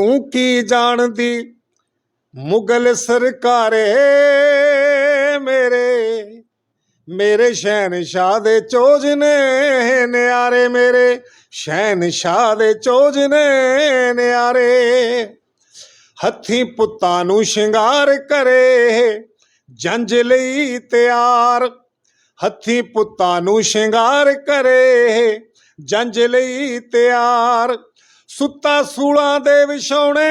ਤੂੰ ਕੀ ਜਾਣਦੀ? ਮੁਗਲ ਸਰਕਾਰੇ ਮੇਰੇ ਮੇਰੇ ਸ਼ਹਿਨ ਸ਼ਾਹ ਦੇ ਚੋਜ ਨੇ, ਨਿਆਰੇ ਮੇਰੇ ਸ਼ਹਿਨ ਸ਼ਾਹ ਦੇ ਚੋਜ ਨੇ, ਨਿਆਰੇ। ਹੱਥੀ ਪੁੱਤਾਂ ਨੂੰ ਸ਼ਿੰਗਾਰ ਕਰੇ, ਜੰਜ ਲਈ ਤਿਆਰ। ਹੱਥੀ ਪੁੱਤਾਂ ਨੂੰ ਸ਼ਿੰਗਾਰ ਕਰੇ, ਜੰਜ ਲਈ ਤਿਆਰ। ਸੁੱਤਾ ਸੂਲਾਂ ਦੇ ਵਿਛਾਉਣੇ,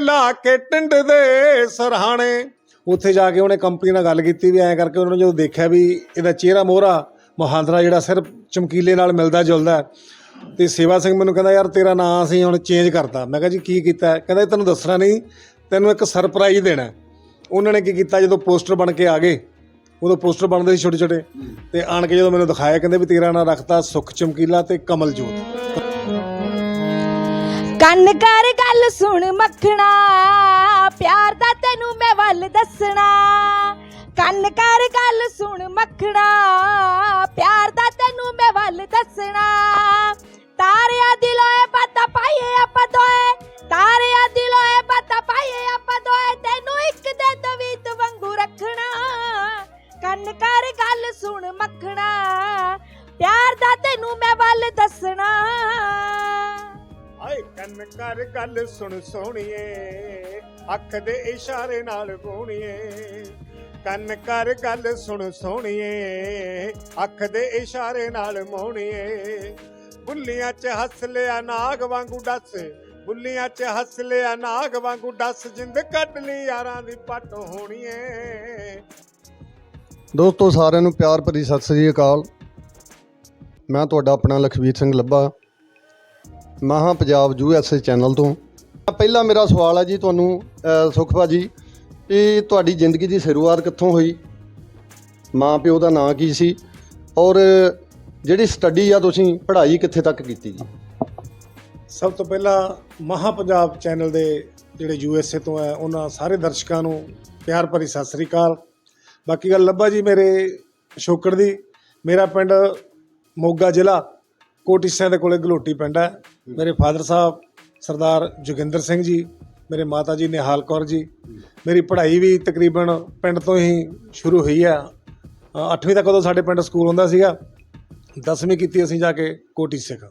ਲਾ ਕੇ ਟਿੰਡ ਦੇ ਸਰਹਾਣੇ। ਉੱਥੇ ਜਾ ਕੇ ਉਹਨੇ ਕੰਪਨੀ ਨਾਲ ਗੱਲ ਕੀਤੀ ਵੀ ਐਂ ਕਰਕੇ ਉਹਨਾਂ ਨੇ ਜਦੋਂ ਦੇਖਿਆ ਵੀ ਇਹਦਾ ਚਿਹਰਾ ਮੋਹਰਾ, ਮਹਾਂਦਰਾ ਜਿਹੜਾ ਸਿਰਫ ਚਮਕੀਲੇ ਨਾਲ ਮਿਲਦਾ ਜੁਲਦਾ। ਹੈ। ਤੇ ਸੇਵਾ ਸਿੰਘ ਮੈਨੂੰ ਕਹਿੰਦਾ, ਯਾਰ ਤੇਰਾ ਨਾਂ ਅਸੀਂ ਹੁਣ ਚੇਂਜ ਕਰਤਾ। ਮੈਂ ਕਿਹਾ, ਜੀ ਕੀ ਕੀਤਾ? ਕਹਿੰਦਾ, ਇਹ ਤੈਨੂੰ ਦੱਸਣਾ ਨਹੀਂ, ਤੈਨੂੰ ਇੱਕ ਸਰਪ੍ਰਾਈਜ਼ ਦੇਣਾ ਉਹਨਾਂ ਨੇ ਕੀ ਕੀਤਾ, ਜਦੋਂ ਪੋਸਟਰ ਬਣ ਕੇ ਆ ਗਏ, ਉਦੋਂ ਪੋਸਟਰ ਬਣਦੇ ਸੀ ਛੋਟੇ ਛੋਟੇ ਤੇ ਆਣ ਕੇ ਜਦੋਂ ਮੈਨੂੰ ਦਿਖਾਇਆ, ਕਹਿੰਦੇ ਵੀ ਤੇਰਾ ਨਾਂ ਰੱਖਤਾ ਸੁਖ ਚਮਕੀਲਾ ਤੇ ਕਮਲਜੋਤ। ਕੰਨ ਕਰ ਗੱਲ ਸੁਣ ਮੱਖਣਾ, ਪਿਆਰ ਦਾ ਤੈਨੂੰ ਮੈਂ ਵੱਲ ਦੱਸਣਾ। ਕੰਨ ਕਰ ਗੱਲ ਸੁਣ ਮੱਖਣਾ, ਪਿਆਰ ਦਾ ਤੈਨੂੰ ਮੈਂ ਵੱਲ ਦੱਸਣਾ। ਤਾਰਿਆਂ ਦਿਲੋਂ ਏ ਪਤਾ ਪਾਈਏ ਆਪਾਂ ਦੋਏ, ਤਾਰਿਆਂ ਦਿਲੋਂ ਏ ਪਤਾ ਪਾਈਏ ਆਪਾਂ ਦੋਏ, ਤੈਨੂੰ ਇੱਕ ਦਿਨ ਤਵੀਤ ਵਾਂਗੂ ਰੱਖਣਾ। ਕੰਨ ਕਰ ਗੱਲ ਸੁਣ ਮੱਖਣਾ, ਪਿਆਰ ਦਾ ਤੈਨੂੰ ਮੈਂ ਵੱਲ ਦੱਸਣਾ। ਹਾਏ ਕੰਨ ਕਰ ਗੱਲ ਸੁਣ ਸੋਹਣੀਏ, ਅੱਖ ਦੇ ਇਸ਼ਾਰੇ ਨਾਲ ਬੋਣੀਏ। ਕੰਨ ਕਰ ਗੱਲ ਸੁਣ ਸੋਹਣੀਏ, ਅੱਖ ਦੇ ਇਸ਼ਾਰੇ ਨਾਲ ਮੋਹਣੀਏ ਬੁੱਲੀਆਂ 'ਚ ਹੱਸ ਲਿਆ ਨਾਗ ਵਾਂਗੂ ਡੱਸ, ਬੁੱਲੀਆਂ 'ਚ ਹੱਸ ਲਿਆ ਨਾਗ ਵਾਂਗੂ ਡੱਸ, ਜਿੰਦ ਕੱਢ ਲਈ ਯਾਰਾਂ ਦੀ ਪੱਟ ਹੋਣੀਏ। ਦੋਸਤੋ, ਸਾਰਿਆਂ ਨੂੰ ਪਿਆਰ ਭਰੀ ਸਤਿ ਸ੍ਰੀ ਅਕਾਲ। ਮੈਂ ਤੁਹਾਡਾ ਆਪਣਾ ਲਖਵੀਰ ਸਿੰਘ ਲੱਭਾ। ਮਹਾ ਪੰਜਾਬ ਯੂਐਸਏ ਚੈਨਲ ਤੋਂ। ਪਹਿਲਾ ਮੇਰਾ ਸਵਾਲ ਹੈ ਜੀ ਤੁਹਾਨੂੰ ਅ, ਜੀ ਭਾਜੀ ਕਿ ਤੁਹਾਡੀ ਜ਼ਿੰਦਗੀ ਦੀ ਸ਼ੁਰੂਆਤ ਕਿੱਥੋਂ ਹੋਈ? ਮਾਂ ਪਿਓ ਦਾ ਨਾਂ ਕੀ ਸੀ? ਔਰ ਜਿਹੜੀ ਸਟੱਡੀ ਆ ਤੁਸੀਂ ਪੜ੍ਹਾਈ ਕਿੱਥੇ ਤੱਕ ਕੀਤੀ ਜੀ? ਸਭ ਤੋਂ ਪਹਿਲਾਂ ਮਹਾ ਪੰਜਾਬ ਚੈਨਲ ਦੇ ਜਿਹੜੇ ਯੂਐਸਏ ਤੋਂ ਹੈ ਉਹਨਾਂ ਸਾਰੇ ਦਰਸ਼ਕਾਂ ਨੂੰ ਪਿਆਰ ਭਰੀ ਸਤਿ ਸ੍ਰੀ ਅਕਾਲ। ਬਾਕੀ ਗੱਲ ਲੱਭਾ ਜੀ ਮੇਰੇ ਸ਼ੋਕੜ ਦੀ ਮੇਰਾ ਪਿੰਡ ਮੋਗਾ ਜ਼ਿਲ੍ਹਾ। ਕੋਟਿਸਿਆਂ ਦੇ ਕੋਲੇ ਗਲੋਟੀ ਪਿੰਡ ਹੈ। ਮੇਰੇ ਫਾਦਰ ਸਾਹਿਬ ਸਰਦਾਰ ਜੋਗਿੰਦਰ ਸਿੰਘ ਜੀ ਮੇਰੇ ਮਾਤਾ ਜੀ ਨਿਹਾਲ ਕੌਰ ਜੀ। ਮੇਰੀ ਪੜ੍ਹਾਈ ਵੀ ਤਕਰੀਬਨ ਪਿੰਡ ਤੋਂ ਹੀ ਸ਼ੁਰੂ ਹੋਈ ਹੈ। 8ਵੀਂ ਤੱਕ ਉਦੋਂ ਸਾਡੇ ਪਿੰਡ ਸਕੂਲ ਹੁੰਦਾ ਸੀਗਾ। 10ਵੀਂ ਕੀਤੀ ਅਸੀਂ ਜਾ ਕੇ ਕੋਟੀ ਸਿੱਖ।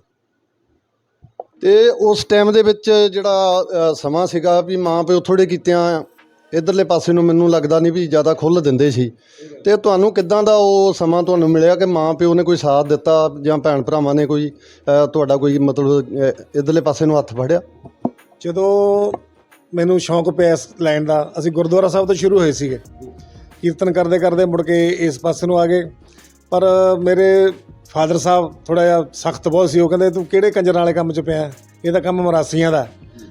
ਤੇ ਉਸ ਟਾਈਮ ਦੇ ਵਿੱਚ ਜਿਹੜਾ ਸਮਾਂ ਸੀਗਾ ਵੀ ਮਾਂ ਪਿਓ ਥੋੜੇ ਕੀਤਿਆਂ ਇਧਰਲੇ ਪਾਸੇ ਨੂੰ ਮੈਨੂੰ ਲੱਗਦਾ ਨਹੀਂ ਵੀ ਜ਼ਿਆਦਾ ਖੁੱਲ੍ਹ ਦਿੰਦੇ ਸੀ। ਤੇ ਤੁਹਾਨੂੰ ਕਿੱਦਾਂ ਦਾ ਉਹ ਸਮਾਂ ਤੁਹਾਨੂੰ ਮਿਲਿਆ ਕਿ ਮਾਂ ਪਿਓ ਨੇ ਕੋਈ ਸਾਥ ਦਿੱਤਾ ਜਾਂ ਭੈਣ ਭਰਾਵਾਂ ਨੇ ਕੋਈ ਤੁਹਾਡਾ ਕੋਈ ਮਤਲਬ ਅ, ਇਧਰਲੇ ਪਾਸੇ ਨੂੰ ਹੱਥ ਫੜਿਆ? ਜਦੋਂ ਮੈਨੂੰ ਸ਼ੌਂਕ ਪਿਆ ਇਸ ਲਾਈਨ ਦਾ ਅਸੀਂ ਗੁਰਦੁਆਰਾ ਸਾਹਿਬ ਤੋਂ ਸ਼ੁਰੂ ਹੋਏ ਸੀਗੇ। ਕੀਰਤਨ ਕਰਦੇ ਕਰਦੇ ਮੁੜ ਕੇ ਇਸ ਪਾਸੇ ਨੂੰ ਆ ਗਏ। ਪਰ ਮੇਰੇ ਫਾਦਰ ਸਾਹਿਬ ਥੋੜਾ ਜਿਹਾ ਸਖਤ ਬਹੁਤ ਸੀ ਉਹ ਕਹਿੰਦੇ ਤੂੰ ਕਿਹੜੇ ਕੰਜਰਾਂ ਵਾਲੇ ਕੰਮ 'ਚ ਪਿਆ? ਇਹ ਤਾਂ ਕੰਮ ਮਰਾਸੀਆਂ ਦਾ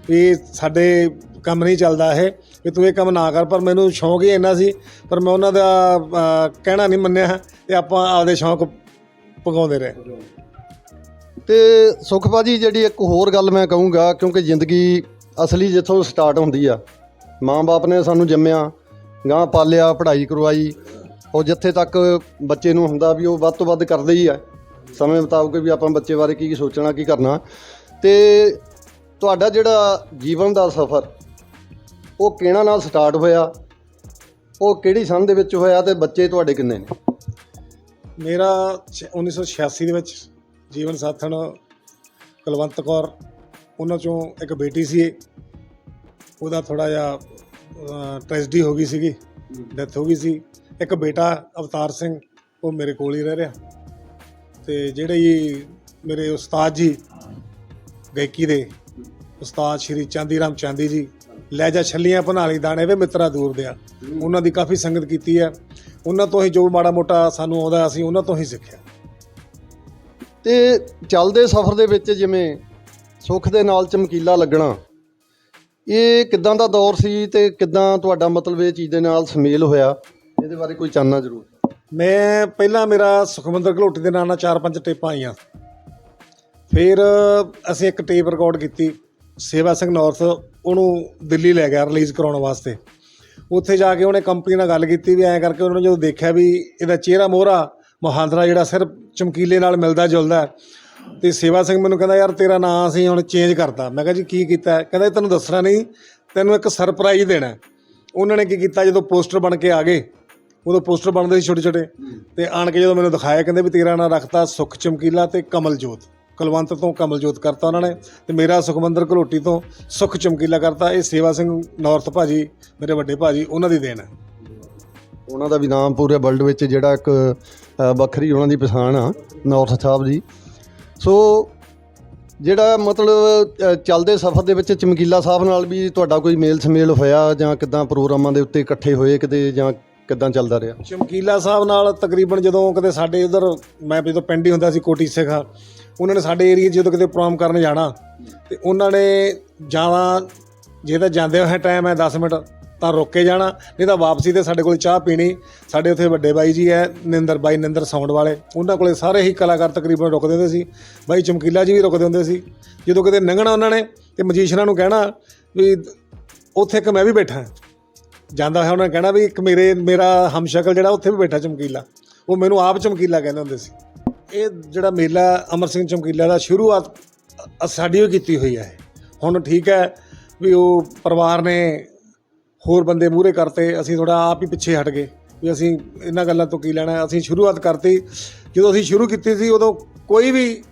ਵੀ ਸਾਡੇ ਕੰਮ ਨਹੀਂ ਚੱਲਦਾ ਇਹ। ਵੀ ਤੂੰ ਇਹ ਕੰਮ ਨਾ ਕਰ, ਪਰ ਮੈਨੂੰ ਸ਼ੌਂਕ ਹੀ ਇੰਨਾ ਸੀ, ਪਰ ਮੈਂ ਉਹਨਾਂ ਦਾ ਕਹਿਣਾ ਨਹੀਂ ਮੰਨਿਆ ਤੇ ਆਪਾਂ ਆਪਦੇ ਸ਼ੌਂਕ ਪਗਾਉਂਦੇ ਰਹੇ। ਤੇ ਸੁਖ ਭਾਜੀ, ਜਿਹੜੀ ਇੱਕ ਹੋਰ ਗੱਲ ਮੈਂ ਕਹੂੰਗਾ, ਕਿਉਂਕਿ ਜ਼ਿੰਦਗੀ ਅਸਲੀ ਜਿੱਥੋਂ ਸਟਾਰਟ ਹੁੰਦੀ ਆ। ਮਾਂ-ਬਾਪ ਨੇ ਸਾਨੂੰ ਜੰਮਿਆ ਗਾਂ ਪਾਲਿਆ, ਪੜ੍ਹਾਈ ਕਰਵਾਈ, ਉਹ ਜਿੱਥੇ ਤੱਕ ਬੱਚੇ ਨੂੰ ਹੁੰਦਾ ਵੀ ਉਹ ਵੱਧ ਤੋਂ ਵੱਧ ਕਰਦੇ ਹੀ ਆ। ਸਮੇਂ ਮੁਤਾਬਕ ਵੀ ਆਪਾਂ ਬੱਚੇ ਬਾਰੇ ਕੀ ਕੀ ਸੋਚਣਾ, ਕੀ ਕਰਨਾ। ਤੇ ਤੁਹਾਡਾ ਜਿਹੜਾ ਜੀਵਨ ਦਾ ਸਫ਼ਰ ਉਹ ਕਿਹਨਾਂ ਨਾਲ ਸਟਾਰਟ ਹੋਇਆ? ਉਹ ਕਿਹੜੀ ਸੰਨ ਦੇ ਵਿੱਚ ਹੋਇਆ ਤੇ ਬੱਚੇ ਤੁਹਾਡੇ ਕਿੰਨੇ ਨੇ? ਮੇਰਾ ਛ- 1986 ਦੇ ਵਿੱਚ ਜੀਵਨ ਸਾਥਣ ਕੁਲਵੰਤ ਕੌਰ, ਉਹਨਾਂ ਚੋਂ ਇੱਕ ਬੇਟੀ ਸੀ। ਉਹਦਾ ਥੋੜਾ ਜਿਹਾ ਟ੍ਰੈਜਡੀ ਹੋ ਗਈ ਸੀਗੀ ਡੈਥ ਹੋ ਗਈ ਸੀ। ਇੱਕ ਬੇਟਾ ਅਵਤਾਰ ਸਿੰਘ, ਉਹ ਮੇਰੇ ਕੋਲ ਹੀ ਰਹਿ ਰਿਹਾ। ਤੇ ਜਿਹੜੇ ਜੀ ਮੇਰੇ ਉਸਤਾਦ ਜੀ ਗਾਇਕੀ ਦੇ, ਉਸਤਾਦ ਸ਼੍ਰੀ ਚਾਂਦੀ ਰਾਮ ਚਾਂਦੀ ਜੀ ਛੱਲੀਆਂ ਭਨਾਲੀ ਦਾਣੇ ਵੇ ਮਿੱਤਰਾ ਦੂਰ ਦਿਆ ਉਹਨਾਂ ਦੀ ਕਾਫੀ ਸੰਗਤ ਕੀਤੀ ਹੈ ਉਹਨਾਂ ਤੋਂ ਹੀ ਜੋ ਮਾੜਾ ਮੋਟਾ ਸਾਨੂੰ ਆਉਂਦਾ ਅਸੀਂ ਉਹਨਾਂ ਤੋਂ ਹੀ ਸਿੱਖਿਆ। ਤੇ ਚੱਲਦੇ ਸਫ਼ਰ ਦੇ ਵਿੱਚ ਜਿਵੇਂ ਸੁੱਖ ਦੇ ਨਾਲ ਚਮਕੀਲਾ ਲੱਗਣਾ ਇਹ ਕਿੱਦਾਂ ਦਾ ਦੌਰ ਸੀ ਤੇ ਕਿੱਦਾਂ ਤੁਹਾਡਾ ਮਤਲਬ ਇਹ ਚੀਜ਼ ਦੇ ਨਾਲ ਸਮੇਲ ਹੋਇਆ? ਇਹਦੇ ਬਾਰੇ ਕੋਈ ਚਾਨਣਾ ਜ਼ਰੂਰ। ਮੈਂ ਪਹਿਲਾਂ ਮੇਰਾ ਸੁਖਮੰਦਰ ਘਲੋਟੀ ਦੇ ਨਾਂ ਨਾਲ ਚਾਰ ਪੰਜ ਟੇਪਾਂ ਆਈਆਂ। ਫਿਰ ਅਸੀਂ ਇੱਕ ਟੇਪ ਰਿਕਾਰਡ ਕੀਤੀ। ਸੇਵਾ ਸਿੰਘ ਨਾਰਥ ਉਹਨੂੰ ਦਿੱਲੀ ਲੈ ਗਿਆ ਰਿਲੀਜ਼ ਕਰਾਉਣ ਵਾਸਤੇ। ਉੱਥੇ ਜਾ ਕੇ ਉਹਨੇ ਕੰਪਨੀ ਨਾਲ ਗੱਲ ਕੀਤੀ ਵੀ ਐਂ ਕਰਕੇ ਉਹਨਾਂ ਨੇ ਜਦੋਂ ਦੇਖਿਆ ਵੀ ਇਹਦਾ ਚਿਹਰਾ ਮੋਹਰਾ, ਮਹਾਂਦਰਾ ਜਿਹੜਾ ਸਿਰਫ ਚਮਕੀਲੇ ਨਾਲ ਮਿਲਦਾ ਜੁਲਦਾ ਹੈ। ਤੇ ਸੇਵਾ ਸਿੰਘ ਮੈਨੂੰ ਕਹਿੰਦਾ, ਯਾਰ ਤੇਰਾ ਨਾਂ ਅਸੀਂ ਹੁਣ ਚੇਂਜ ਕਰਤਾ। ਮੈਂ ਕਿਹਾ, ਜੀ ਕੀ ਕੀਤਾ ਕਹਿੰਦਾ ਤੈਨੂੰ ਦੱਸਣਾ ਨਹੀਂ, ਤੈਨੂੰ ਇੱਕ ਸਰਪ੍ਰਾਈਜ਼ ਦੇਣਾ ਉਹਨਾਂ ਨੇ ਕੀ ਕੀਤਾ, ਜਦੋਂ ਪੋਸਟਰ ਬਣ ਕੇ ਆ ਗਏ, ਉਦੋਂ ਪੋਸਟਰ ਬਣਦੇ ਸੀ ਛੋਟੇ ਛੋਟੇ ਤੇ ਆਣ ਕੇ ਜਦੋਂ ਮੈਨੂੰ ਦਿਖਾਇਆ, ਕਹਿੰਦੇ ਵੀ ਤੇਰਾ ਨਾਂ ਰੱਖਤਾ ਸੁਖ ਚਮਕੀਲਾ ਤੇ ਕਮਲਜੋਤ। ਕੁਲਵੰਤ ਤੋਂ ਕਮਲਜੋਤ ਕਰਤਾ ਉਹਨਾਂ ਨੇ ਤੇ ਮੇਰਾ ਸੁਖਮੰਦਰ ਘਲੋਟੀ ਤੋਂ ਸੁਖ ਚਮਕੀਲਾ ਕਰਤਾ। ਇਹ ਸੇਵਾ ਸਿੰਘ ਨਾਰਥ ਭਾਜੀ ਮੇਰੇ ਵੱਡੇ ਭਾਜੀ ਉਹਨਾਂ ਦੀ ਦੇਣ ਹੈ। ਉਹਨਾਂ ਦਾ ਵੀ ਨਾਮ ਪੂਰੇ ਵਰਲਡ ਵਿੱਚ ਜਿਹੜਾ ਇੱਕ ਅ, ਵੱਖਰੀ ਉਹਨਾਂ ਦੀ ਪਛਾਣ ਆ ਨਾਰਥ ਸਾਹਿਬ ਦੀ ਸੋ ਜਿਹੜਾ ਮਤਲਬ ਅ, ਚੱਲਦੇ ਸਫ਼ਰ ਦੇ ਵਿੱਚ ਚਮਕੀਲਾ ਸਾਹਿਬ ਨਾਲ ਵੀ ਤੁਹਾਡਾ ਕੋਈ ਮੇਲ ਸਮੇਲ ਹੋਇਆ ਜਾਂ ਕਿਦਾਂ ਪ੍ਰੋਗਰਾਮਾਂ ਦੇ ਉੱਤੇ ਇਕੱਠੇ ਹੋਏ ਕਿਤੇ ਜਾਂ ਕਿੱਦਾਂ ਚੱਲਦਾ ਰਿਹਾ? ਚਮਕੀਲਾ ਸਾਹਿਬ ਨਾਲ ਤਕਰੀਬਨ ਜਦੋਂ ਕਦੇ ਸਾਡੇ ਉਧਰ ਮੈਂ ਜਦੋਂ ਪਿੰਡ ਹੀ ਹੁੰਦਾ ਸੀ ਕੋਟੀ ਸਿੱਖਾ, ਉਹਨਾਂ ਨੇ ਸਾਡੇ ਏਰੀਆ ਜਦੋਂ ਕਿਤੇ ਪ੍ਰੋਗਰਾਮ ਕਰਨ ਜਾਣਾ, ਤੇ ਉਹਨਾਂ ਨੇ ਜਾਣਾ ਜੇ ਤਾਂ ਜਾਂਦੇ ਹੋਏ ਟਾਈਮ ਹੈ 10 ਮਿੰਟ, ਤਾਂ ਰੁਕ ਕੇ ਜਾਣਾ, ਨਹੀਂ ਤਾਂ ਵਾਪਸੀ ਤੇ ਸਾਡੇ ਕੋਲ ਚਾਹ ਪੀਣੀ, ਸਾਡੇ ਉੱਥੇ ਵੱਡੇ ਬਾਈ ਜੀ ਹੈ, ਨਿੰਦਰ ਬਾਈ ਨਿੰਦਰ ਸਾਊਂਡ ਵਾਲੇ, ਉਹਨਾਂ ਕੋਲੇ ਸਾਰੇ ਹੀ ਕਲਾਕਾਰ ਤਕਰੀਬਨ ਰੁਕਦੇ ਹੁੰਦੇ ਸੀ, ਬਾਈ ਚਮਕੀਲਾ ਜੀ ਵੀ ਰੁਕਦੇ ਹੁੰਦੇ ਸੀ। ਜਦੋਂ ਕਿਤੇ ਲੰਘਣਾ ਉਹਨਾਂ ਨੇ, ਤੇ ਮਜੀਸ਼ੀਅਨਾਂ ਨੂੰ ਕਹਿਣਾ ਵੀ ਉੱਥੇ ਇੱਕ ਮੈਂ ਵੀ ਬੈਠਾ। ਜਾਂਦਾ ਹੋਇਆ, ਉਹਨਾਂ ਨੇ ਕਹਿਣਾ ਵੀ ਇੱਕ ਮੇਰੇ, ਮੇਰਾ ਹਮਸ਼ਕਲ ਜਿਹੜਾ ਉੱਥੇ ਵੀ ਬੈਠਾ ਚਮਕੀਲਾ। ਉਹ ਮੈਨੂੰ ਆਪ ਚਮਕੀਲਾ ਕਹਿੰਦੇ ਹੁੰਦੇ ਸੀ। ਇਹ ਜਿਹੜਾ ਮੇਲਾ ਅਮਰ ਸਿੰਘ ਚਮਕੀਲਾ ਦਾ ਸ਼ੁਰੂਆਤ ਸਾਡੀ ਵੀ ਕੀਤੀ ਹੋਈ ਹੈ। ਹੁਣ ਠੀਕ ਹੈ ਵੀ ਉਹ ਪਰਿਵਾਰ ਨੇ ਹੋਰ ਬੰਦੇ ਮੂਹਰੇ ਕਰਤੇ, ਅਸੀਂ ਥੋੜਾ ਆਪ ਹੀ ਪਿੱਛੇ ਹਟ ਗਏ ਵੀ ਅਸੀਂ ਇਹਨਾਂ ਗੱਲਾਂ ਤੋਂ ਕੀ ਲੈਣਾ ਅਸੀਂ ਸ਼ੁਰੂਆਤ ਕਰਤੀ। ਜਦੋਂ ਅਸੀਂ ਸ਼ੁਰੂ ਕੀਤੀ ਸੀ, ਉਦੋਂ ਕੋਈ ਵੀ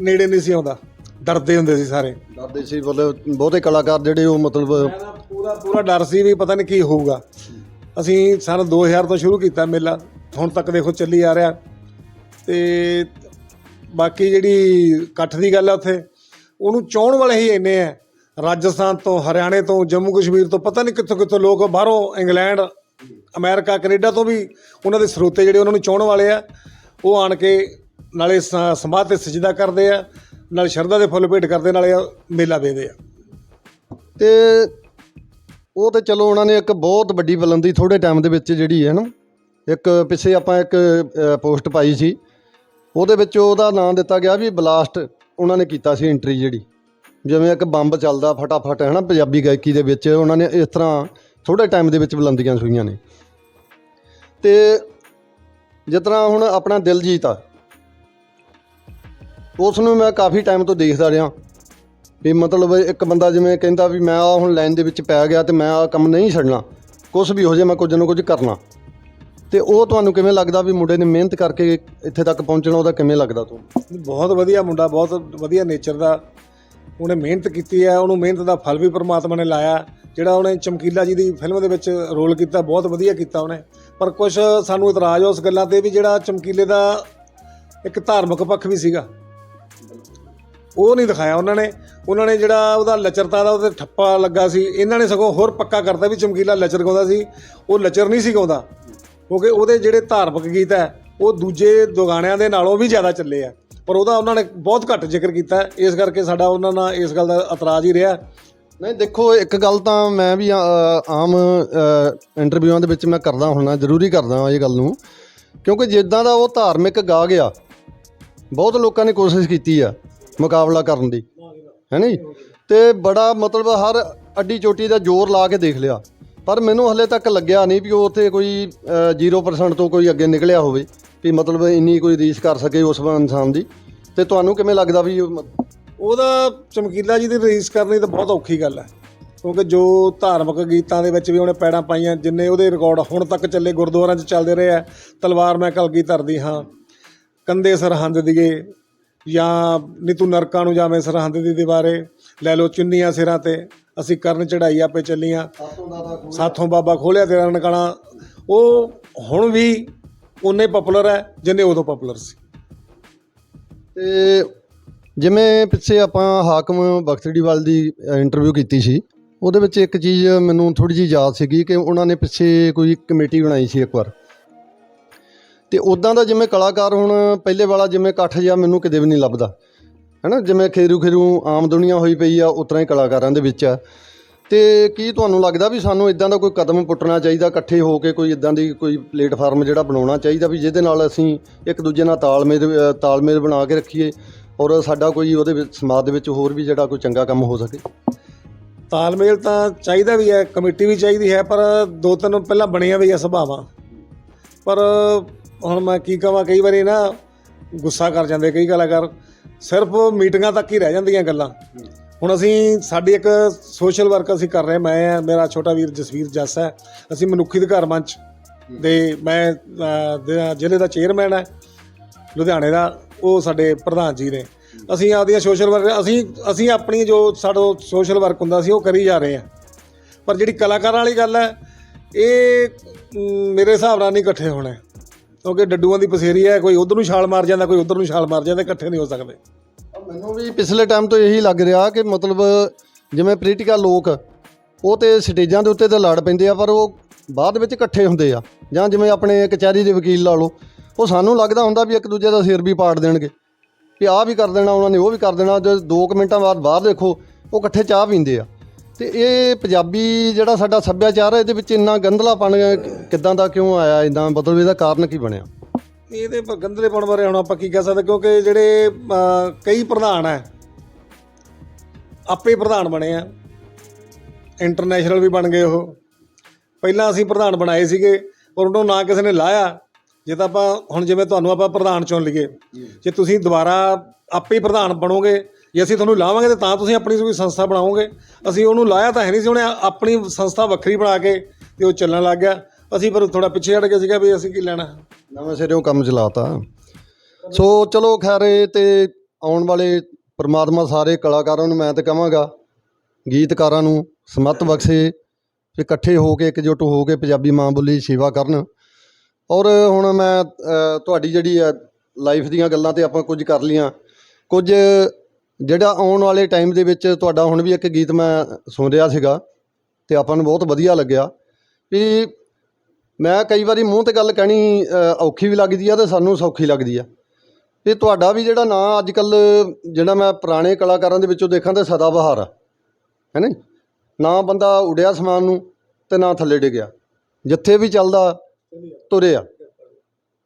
ਨੇੜੇ ਨਹੀਂ ਸੀ ਆਉਂਦਾ। ਡਰਦੇ ਹੁੰਦੇ ਸੀ ਸਾਰੇ। ਡਰਦੇ ਸੀ, ਮਤਲਬ ਬਹੁਤੇ ਕਲਾਕਾਰ ਜਿਹੜੇ ਉਹ ਮਤਲਬ ਪੂਰਾ ਪੂਰਾ ਡਰ ਸੀ ਵੀ ਪਤਾ ਨਹੀਂ ਕੀ ਹੋਊਗਾ। ਅਸੀਂ ਸਾਲ 2000 ਤੋਂ ਸ਼ੁਰੂ ਕੀਤਾ ਮੇਲਾ, ਹੁਣ ਤੱਕ ਦੇਖੋ ਚੱਲੀ ਆ ਰਿਹਾ। ਤੇ ਬਾਕੀ ਜਿਹੜੀ ਇਕੱਠ ਦੀ ਗੱਲ ਆ ਉੱਥੇ, ਉਹਨੂੰ ਚਾਹਣ ਵਾਲੇ ਹੀ ਇੰਨੇ ਆ। ਰਾਜਸਥਾਨ ਤੋਂ, ਹਰਿਆਣੇ ਤੋਂ, ਜੰਮੂ ਕਸ਼ਮੀਰ ਤੋਂ, ਪਤਾ ਨਹੀਂ ਕਿੱਥੋਂ ਕਿੱਥੋਂ ਲੋਕ ਬਾਹਰੋਂ ਇੰਗਲੈਂਡ, ਅਮਰੀਕਾ, ਕੈਨੇਡਾ ਤੋਂ ਵੀ ਉਹਨਾਂ ਦੇ ਸਰੋਤੇ ਜਿਹੜੇ ਉਹਨਾਂ ਨੂੰ ਚਾਹਣ ਵਾਲੇ ਆ, ਉਹ ਆਣ ਕੇ ਨਾਲੇ ਸ- ਸਮਾਧ ਤੇ ਸਜਦਾ ਕਰਦੇ ਆ, ਨਾਲ ਸ਼ਰਧਾ ਦੇ ਫੁੱਲ ਭੇਟ ਕਰਦੇ ਨਾਲੇ ਮੇਲਾ ਵੇਖਦੇ ਆ। ਤੇ ਉਹ ਤੇ ਚਲੋ ਉਹਨਾਂ ਨੇ ਇੱਕ ਬਹੁਤ ਵੱਡੀ ਬੁਲੰਦੀ ਥੋੜੇ ਟਾਈਮ ਦੇ ਵਿੱਚ ਜਿਹੜੀ ਹੈ ਨਾ, ਇੱਕ ਪਿੱਛੇ ਆਪਾਂ ਇੱਕ ਪੋਸਟ ਪਾਈ ਸੀ। ਉਹਦੇ ਵਿੱਚ ਉਹਦਾ ਨਾਮ ਦਿੱਤਾ ਗਿਆ ਵੀ ਬਲਾਸਟ ਉਹਨਾਂ ਨੇ ਕੀਤਾ ਸੀ ਐਂਟਰੀ ਜਿਹੜੀ। ਜਿਵੇਂ ਇੱਕ ਬੰਬ ਚੱਲਦਾ ਫਟਾਫਟ, ਹੈ ਨਾ, ਪੰਜਾਬੀ ਗਾਇਕੀ ਦੇ ਵਿੱਚ ਉਹਨਾਂ ਨੇ ਇਸ ਤਰ੍ਹਾਂ ਥੋੜੇ ਟਾਈਮ ਦੇ ਵਿੱਚ ਬੁਲੰਦੀਆਂ ਛੂਈਆਂ ਨੇ। ਤੇ ਜਿਸ ਤਰ੍ਹਾਂ ਹੁਣ ਆਪਣਾ ਦਿਲਜੀਤ ਆ ਉਸ ਨੂੰ ਮੈਂ ਕਾਫੀ ਟਾਈਮ ਤੋਂ ਦੇਖਦਾ ਰਿਹਾ। ਵੀ ਮਤਲਬ ਇੱਕ ਬੰਦਾ ਜਿਵੇਂ ਕਹਿੰਦਾ ਵੀ ਮੈਂ ਆਹ ਹੁਣ ਲਾਈਨ ਦੇ ਵਿੱਚ ਪੈ ਗਿਆ ਤੇ ਮੈਂ ਆਹ ਕੰਮ ਨਹੀਂ ਛੱਡਣਾ। ਕੁਝ ਵੀ ਹੋ ਜੇ ਮੈਂ ਕੁਝ ਨਾ ਕੁਝ ਕਰਨਾ। ਤੇ ਉਹ ਤੁਹਾਨੂੰ ਕਿਵੇਂ ਲੱਗਦਾ ਵੀ ਮੁੰਡੇ ਨੇ ਮਿਹਨਤ ਕਰਕੇ ਇੱਥੇ ਤੱਕ ਪਹੁੰਚਣਾ, ਉਹਦਾ ਕਿਵੇਂ ਲੱਗਦਾ ਤੁਹਾਨੂੰ ਬਹੁਤ ਵਧੀਆ ਮੁੰਡਾ, ਬਹੁਤ ਵਧੀਆ ਨੇਚਰ ਦਾ। ਉਹਨੇ ਮਿਹਨਤ ਕੀਤੀ ਹੈ, ਉਹਨੂੰ ਮਿਹਨਤ ਦਾ ਫਲ ਵੀ ਪ੍ਰਮਾਤਮਾ ਨੇ ਲਾਇਆ। ਜਿਹੜਾ ਉਹਨੇ ਚਮਕੀਲਾ ਜੀ ਦੀ ਫਿਲਮ ਦੇ ਵਿੱਚ ਰੋਲ ਕੀਤਾ, ਬਹੁਤ ਵਧੀਆ ਕੀਤਾ ਉਹਨੇ। ਪਰ ਕੁਝ ਸਾਨੂੰ ਇਤਰਾਜ਼ ਉਸ ਗੱਲਾਂ ਤੇ ਵੀ ਜਿਹੜਾ ਚਮਕੀਲੇ ਦਾ ਇੱਕ ਧਾਰਮਿਕ ਪੱਖ ਵੀ ਸੀਗਾ। ਉਹ ਨਹੀਂ ਦਿਖਾਇਆ ਉਹਨਾਂ ਨੇ। ਉਹਨਾਂ ਨੇ ਜਿਹੜਾ ਉਹਦਾ ਲਚਰਤਾ ਦਾ ਉਹਦੇ ਠੱਪਾ ਲੱਗਾ ਸੀ, ਇਹਨਾਂ ਨੇ ਸਗੋਂ ਹੋਰ ਪੱਕਾ ਕਰਤਾ ਵੀ ਚਮਕੀਲਾ ਲਚਰ ਗਾਉਂਦਾ ਸੀ। ਉਹ ਲਚਰ ਨਹੀਂ ਸੀ ਗਾਉਂਦਾ, ਕਿਉਂਕਿ ਉਹਦੇ ਜਿਹੜੇ ਧਾਰਮਿਕ ਗੀਤ ਹੈ, ਉਹ ਦੂਜੇ ਦੁਗਾਣਿਆਂ ਦੇ ਨਾਲੋਂ ਵੀ ਜ਼ਿਆਦਾ ਚੱਲੇ ਆ। ਪਰ ਉਹਦਾ ਉਹਨਾਂ ਨੇ ਬਹੁਤ ਘੱਟ ਜ਼ਿਕਰ ਕੀਤਾ, ਇਸ ਕਰਕੇ ਸਾਡਾ ਉਹਨਾਂ ਨਾਲ ਇਸ ਗੱਲ ਦਾ ਇਤਰਾਜ਼ ਹੀ ਰਿਹਾ। ਨਹੀਂ, ਦੇਖੋ, ਇੱਕ ਗੱਲ ਤਾਂ ਮੈਂ ਵੀ ਆਮ ਇੰਟਰਵਿਊਆਂ ਦੇ ਵਿੱਚ ਮੈਂ ਕਰਦਾ ਹੁੰਨਾ ਜ਼ਰੂਰੀ ਕਰਦਾ ਇਹ ਗੱਲ ਨੂੰ। ਕਿਉਂਕਿ ਜਿੱਦਾਂ ਦਾ ਉਹ ਧਾਰਮਿਕ ਗਾ ਗਿਆ, ਬਹੁਤ ਲੋਕਾਂ ਨੇ ਕੋਸ਼ਿਸ਼ ਕੀਤੀ ਆ। ਮੁਕਾਬਲਾ ਕਰਨ ਦੀ ਹੈ ਨਹੀਂ? ਤੇ ਬੜਾ ਮਤਲਬ ਹਰ ਅੱਡੀ ਚੋਟੀ ਦਾ ਜ਼ੋਰ ਲਾ ਕੇ ਦੇਖ ਲਿਆ। ਪਰ ਮੈਨੂੰ ਹਲੇ ਤੱਕ ਲੱਗਿਆ ਨਹੀਂ ਵੀ ਉਹ ਉੱਥੇ ਕੋਈ ਅ, 0% ਤੋਂ ਕੋਈ ਅੱਗੇ ਨਿਕਲਿਆ ਹੋਵੇ ਵੀ ਮਤਲਬ ਇੰਨੀ ਕੋਈ ਰੀਸ ਕਰ ਸਕੇ ਉਸ ਇਨਸਾਨ ਦੀ। ਤੇ ਤੁਹਾਨੂੰ ਕਿਵੇਂ ਲੱਗਦਾ ਵੀ ਉਹਦਾ ਚਮਕੀਲਾ ਜੀ ਦੀ ਰੀਸ ਕਰਨੀ ਤਾਂ ਬਹੁਤ ਔਖੀ ਗੱਲ ਹੈ। ਕਿਉਂਕਿ ਜੋ ਧਾਰਮਿਕ ਗੀਤਾਂ ਦੇ ਵਿੱਚ ਵੀ ਉਹਨੇ ਪੈੜਾਂ ਪਾਈਆਂ ਜਿੰਨੇ ਉਹਦੇ ਰਿਕਾਰਡ ਹੁਣ ਤੱਕ ਚੱਲੇ ਗੁਰਦੁਆਰਿਆਂ 'ਚ ਚੱਲਦੇ ਰਹੇ ਆ ਤਲਵਾਰ ਮੈਂ ਕਲਗੀ ਧਰਦੀ ਹਾਂ ਕੰਦੇ ਸਰਹੰਦ ਦੀਏ ਜਾਂ ਨੀ ਤੂੰ ਨਰਕਾਂ ਨੂੰ ਜਾਵੇਂ ਸਰਹੰਦ ਦੀ ਦੀਵਾਰੇ ਲੈ ਲੋ ਚੁੰਨੀਆਂ ਸਿਰਾਂ ਤੇ ਅਸੀਂ ਕਰਨ ਚੜਾਈ ਆਪੇ ਚੱਲੀਆਂ। ਸਾਥੋਂ ਬਾਬਾ ਖੋਲਿਆ। ਤੇਰਾ ਨਨਕਾਣਾ। ਉਹ ਹੁਣ ਵੀ ਉਨੇ ਪਪੂਲਰ ਹੈ ਜਿੰਨੇ ਉਦੋਂ ਪਪੂਲਰ ਸੀ। ਤੇ ਜਿਵੇਂ ਪਿੱਛੇ ਆਪਾਂ ਹਾਕਮ ਬਖਤੜੀਵਾਲ ਦੀ ਇੰਟਰਵਿਊ ਕੀਤੀ ਸੀ ਉਹਦੇ ਵਿੱਚ ਇੱਕ ਚੀਜ਼ ਮੈਨੂੰ ਥੋੜੀ ਜਿਹੀ ਯਾਦ ਸੀਗੀ ਕਿ ਉਹਨਾਂ ਨੇ ਪਿੱਛੇ ਕੋਈ ਕਮੇਟੀ ਬਣਾਈ ਸੀ ਇੱਕ ਵਾਰ। ਤੇ ਉਦਾਂ ਦਾ ਜਿਵੇਂ ਕਲਾਕਾਰ ਹੁਣ ਪਹਿਲੇ ਵਾਲਾ ਜਿਵੇਂ ਇਕੱਠ ਜਿਹਾ ਮੈਨੂੰ ਕਿਤੇ ਵੀ ਨਹੀਂ ਲੱਭਦਾ। ਹੈਨਾ? ਜਿਵੇਂ ਖੇਰੂ ਖੇਰੂ ਆਮ ਦੁਨੀਆ ਹੋਈ ਪਈ ਆ ਉਤਰਾ ਹੀ ਕਲਾਕਾਰਾਂ ਦੇ ਵਿੱਚ ਆ। ਤੇ ਕੀ ਤੁਹਾਨੂੰ ਲੱਗਦਾ ਵੀ ਸਾਨੂੰ ਇਦਾਂ ਦਾ ਕੋਈ ਕਦਮ ਪੁੱਟਣਾ ਚਾਹੀਦਾ, ਇਕੱਠੇ ਹੋ ਕੇ ਕੋਈ ਇਦਾਂ ਦੀ ਕੋਈ ਪਲੇਟਫਾਰਮ ਜਿਹੜਾ ਬਣਾਉਣਾ ਚਾਹੀਦਾ ਵੀ ਜਿਹਦੇ ਨਾਲ ਅਸੀਂ ਇੱਕ ਦੂਜੇ ਨਾਲ ਤਾਲਮੇਲ ਤਾਲਮੇਲ ਬਣਾ ਕੇ ਰੱਖੀਏ ਔਰ ਸਾਡਾ ਕੋਈ ਉਹਦੇ ਵਿੱਚ, ਸਮਾਜ ਦੇ ਵਿੱਚ ਹੋਰ ਵੀ ਜਿਹੜਾ ਕੋਈ ਚੰਗਾ ਕੰਮ ਹੋ ਸਕੇ? ਤਾਲਮੇਲ ਤਾਂ ਚਾਹੀਦਾ ਵੀ ਹੈ, ਕਮੇਟੀ ਵੀ ਚਾਹੀਦੀ ਹੈ, ਪਰ ਦੋ ਤਿੰਨ ਪਹਿਲਾਂ ਬਣੀਆਂ ਵੀ ਆ ਸੁਭਾਵਾਂ। ਪਰ ਹੁਣ ਮੈਂ ਕੀ ਕਹਾਂ, ਕਈ ਵਾਰੀ ਨਾ ਗੁੱਸਾ ਕਰ ਜਾਂਦੇ, ਕਈ ਕਲਾਕਾਰ ਸਿਰਫ ਮੀਟਿੰਗਾਂ ਤੱਕ ਹੀ ਰਹਿ ਜਾਂਦੀਆਂ ਗੱਲਾਂ। ਹੁਣ ਅਸੀਂ, ਸਾਡੀ ਇੱਕ ਸੋਸ਼ਲ ਵਰਕ ਅਸੀਂ ਕਰ ਰਹੇ ਮੈਂ ਆ ਮੇਰਾ ਛੋਟਾ ਵੀਰ ਜਸਵੀਰ ਜੱਸ ਹੈ, ਅਸੀਂ ਮਨੁੱਖੀ ਅਧਿਕਾਰ ਮੰਚ ਦੇ, ਮੈਂ ਜ਼ਿਲ੍ਹੇ ਦਾ ਚੇਅਰਮੈਨ ਹੈ, ਲੁਧਿਆਣੇ ਦਾ, ਉਹ ਸਾਡੇ ਪ੍ਰਧਾਨ ਜੀ ਨੇ। ਅਸੀਂ ਆਪਦੀਆਂ ਸੋਸ਼ਲ ਵਰਕ ਅਸੀਂ ਅਸੀਂ ਆਪਣੀ ਜੋ ਸਾਡਾ ਸੋਸ਼ਲ ਵਰਕ ਹੁੰਦਾ ਸੀ, ਉਹ ਕਰੀ ਜਾ ਰਹੇ ਹਾਂ। ਪਰ ਜਿਹੜੀ ਕਲਾਕਾਰਾਂ ਵਾਲੀ ਗੱਲ ਹੈ, ਇਹ ਮੇਰੇ ਹਿਸਾਬ ਨਾਲ ਨਹੀਂ ਇਕੱਠੇ ਹੋਣੇ। ਕਿਉਂਕਿ ਡੱਡੂਆਂ ਦੀ ਪਸੇਰੀ ਹੈ, ਕੋਈ ਉਧਰ ਨੂੰ ਛਾਲ ਮਾਰ ਜਾਂਦਾ, ਕੋਈ ਉਧਰ ਨੂੰ ਛਾਲ ਮਾਰ ਜਾਂਦਾ, ਇਕੱਠੇ ਨਹੀਂ ਹੋ ਸਕਦੇ। ਮੈਨੂੰ ਵੀ ਪਿਛਲੇ ਟਾਈਮ ਤੋਂ ਇਹੀ ਲੱਗ ਰਿਹਾ ਕਿ ਮਤਲਬ ਜਿਵੇਂ ਪੋਲੀਟੀਕਲ ਲੋਕ, ਉਹ ਤੇ ਸਟੇਜਾਂ ਦੇ ਉੱਤੇ ਤਾਂ ਲੜ ਪੈਂਦੇ ਆ, ਪਰ ਉਹ ਬਾਅਦ ਵਿੱਚ ਇਕੱਠੇ ਹੁੰਦੇ ਆ। ਜਾਂ ਜਿਵੇਂ ਆਪਣੇ ਕਚਹਿਰੀ ਦੇ ਵਕੀਲ ਲਾ ਲਓ, ਉਹ ਸਾਨੂੰ ਲੱਗਦਾ ਹੁੰਦਾ ਵੀ ਇੱਕ ਦੂਜੇ ਦਾ ਸਿਰ ਵੀ ਪਾੜ ਦੇਣਗੇ। ਵੀ ਆਹ ਵੀ ਕਰ ਦੇਣਾ, ਉਹਨਾਂ ਨੇ ਉਹ ਵੀ ਕਰ ਦੇਣਾ, ਜੇ 2 ਮਿੰਟਾਂ ਬਾਅਦ ਬਾਹਰ ਦੇਖੋ, ਉਹ ਇਕੱਠੇ ਚਾਹ ਪੀਂਦੇ ਆ। ਤੇ ਇਹ ਪੰਜਾਬੀ ਜਿਹੜਾ ਸਾਡਾ ਸੱਭਿਆਚਾਰ ਹੈ ਇਹਦੇ ਵਿੱਚ ਇੰਨਾ ਗੰਧਲਾਪਣ ਕਿੱਦਾਂ ਦਾ ਕਿਉਂ ਆਇਆ ਇਦਾਂ ਮਤਲਬ ਇਹਦਾ ਕਾਰਨ ਕੀ ਬਣਿਆ? ਇਹਦੇ ਪਰ ਗੰਦਲੇਪਣ ਬਾਰੇ ਹੁਣ ਆਪਾਂ ਕੀ ਕਹਿ ਸਕਦੇ ਕਿਉਂਕਿ ਜਿਹੜੇ ਕਈ ਪ੍ਰਧਾਨ ਹੈ ਆਪੇ ਪ੍ਰਧਾਨ ਬਣੇ ਆ। ਇੰਟਰਨੈਸ਼ਨਲ ਵੀ ਬਣ ਗਏ ਉਹ। ਪਹਿਲਾਂ ਅਸੀਂ ਪ੍ਰਧਾਨ ਬਣਾਏ ਸੀਗੇ ਔਰ ਉਹਨੂੰ ਨਾ ਕਿਸੇ ਨੇ ਲਾਇਆ। ਜੇ ਤਾਂ ਆਪਾਂ ਹੁਣ ਜਿਵੇਂ ਤੁਹਾਨੂੰ ਆਪਾਂ ਪ੍ਰਧਾਨ ਚੁਣ ਲਈਏ ਜੇ। ਤੁਸੀਂ ਦੁਬਾਰਾ ਆਪੇ ਪ੍ਰਧਾਨ ਬਣੋਗੇ ਜੇ ਅਸੀਂ ਤੁਹਾਨੂੰ ਲਾਵਾਂਗੇ ਤੇ ਤਾਂ ਤੁਸੀਂ ਆਪਣੀ ਕੋਈ ਸੰਸਥਾ ਬਣਾਓਗੇ। ਅਸੀਂ ਉਹਨੂੰ ਲਾਇਆ ਤਾਂ ਹੈ ਨਹੀਂ ਸੀ ਉਹਨੇ ਆਪਣੀ ਸੰਸਥਾ ਵੱਖਰੀ ਬਣਾ ਕੇ ਤੇ ਉਹ ਚੱਲਣ ਲੱਗ ਗਿਆ। ਅਸੀਂ ਪਰ ਥੋੜਾ ਪਿੱਛੇ ਹਟ ਗਏ ਸੀਗਾ ਵੀ ਅਸੀਂ ਕੀ ਲੈਣਾ। ਨਵੇਂ ਸਿਰੋਂ ਕੰਮ ਚਲਾਤਾ। ਸੋ ਚਲੋ ਖੈਰ ਇਹ ਤੇ ਆਉਣ ਵਾਲੇ ਪਰਮਾਤਮਾ ਸਾਰੇ ਕਲਾਕਾਰਾਂ ਨੂੰ ਮੈਂ ਤਾਂ ਕਹਾਂਗਾ, ਗੀਤਕਾਰਾਂ ਨੂੰ ਸਮੱਤ ਬਖਸ਼ੇ, ਇਕੱਠੇ ਹੋ ਕੇ ਇਕਜੁੱਟ ਹੋ ਕੇ ਪੰਜਾਬੀ ਮਾਂ ਬੋਲੀ ਸੇਵਾ ਕਰਨ। ਔਰ ਹੁਣ ਮੈਂ ਤੁਹਾਡੀ ਜਿਹੜੀ ਆ ਲਾਈਫ ਦੀਆਂ ਗੱਲਾਂ ਤੇ ਆਪਾਂ ਕੁਝ ਕਰ ਲੀਆਂ ਕੁਝ ਜਿਹੜਾ ਆਉਣ ਵਾਲੇ ਟਾਈਮ ਦੇ ਵਿੱਚ ਤੁਹਾਡਾ ਹੁਣ ਵੀ ਇੱਕ ਗੀਤ ਮੈਂ ਸੁਣ ਰਿਹਾ ਸੀਗਾ ਤੇ ਆਪਾਂ ਨੂੰ ਬਹੁਤ ਵਧੀਆ ਲੱਗਿਆ ਵੀ ਮੈਂ ਕਈ ਵਾਰੀ ਮੂੰਹ ਤੇ ਗੱਲ ਕਹਿਣੀ ਔਖੀ ਵੀ ਲੱਗਦੀ ਆ ਤੇ ਸਾਨੂੰ ਸੌਖੀ ਲੱਗਦੀ ਆ। ਤੇ ਤੁਹਾਡਾ ਵੀ ਜਿਹੜਾ ਨਾਂ ਅੱਜ ਕੱਲ ਜਿਹੜਾ ਮੈਂ ਪੁਰਾਣੇ ਕਲਾਕਾਰਾਂ ਦੇ ਵਿੱਚੋਂ ਦੇਖਾਂ ਤੇ ਸਦਾ ਬਹਾਰ ਆ, ਹੈ ਨਾ ਨਾ ਬੰਦਾ ਉੜਿਆ ਸਮਾਨ ਨੂੰ ਤੇ ਨਾ ਥੱਲੇ ਡਿੱਗਿਆ, ਜਿੱਥੇ ਵੀ ਚੱਲਦਾ ਤੁਰਿਆ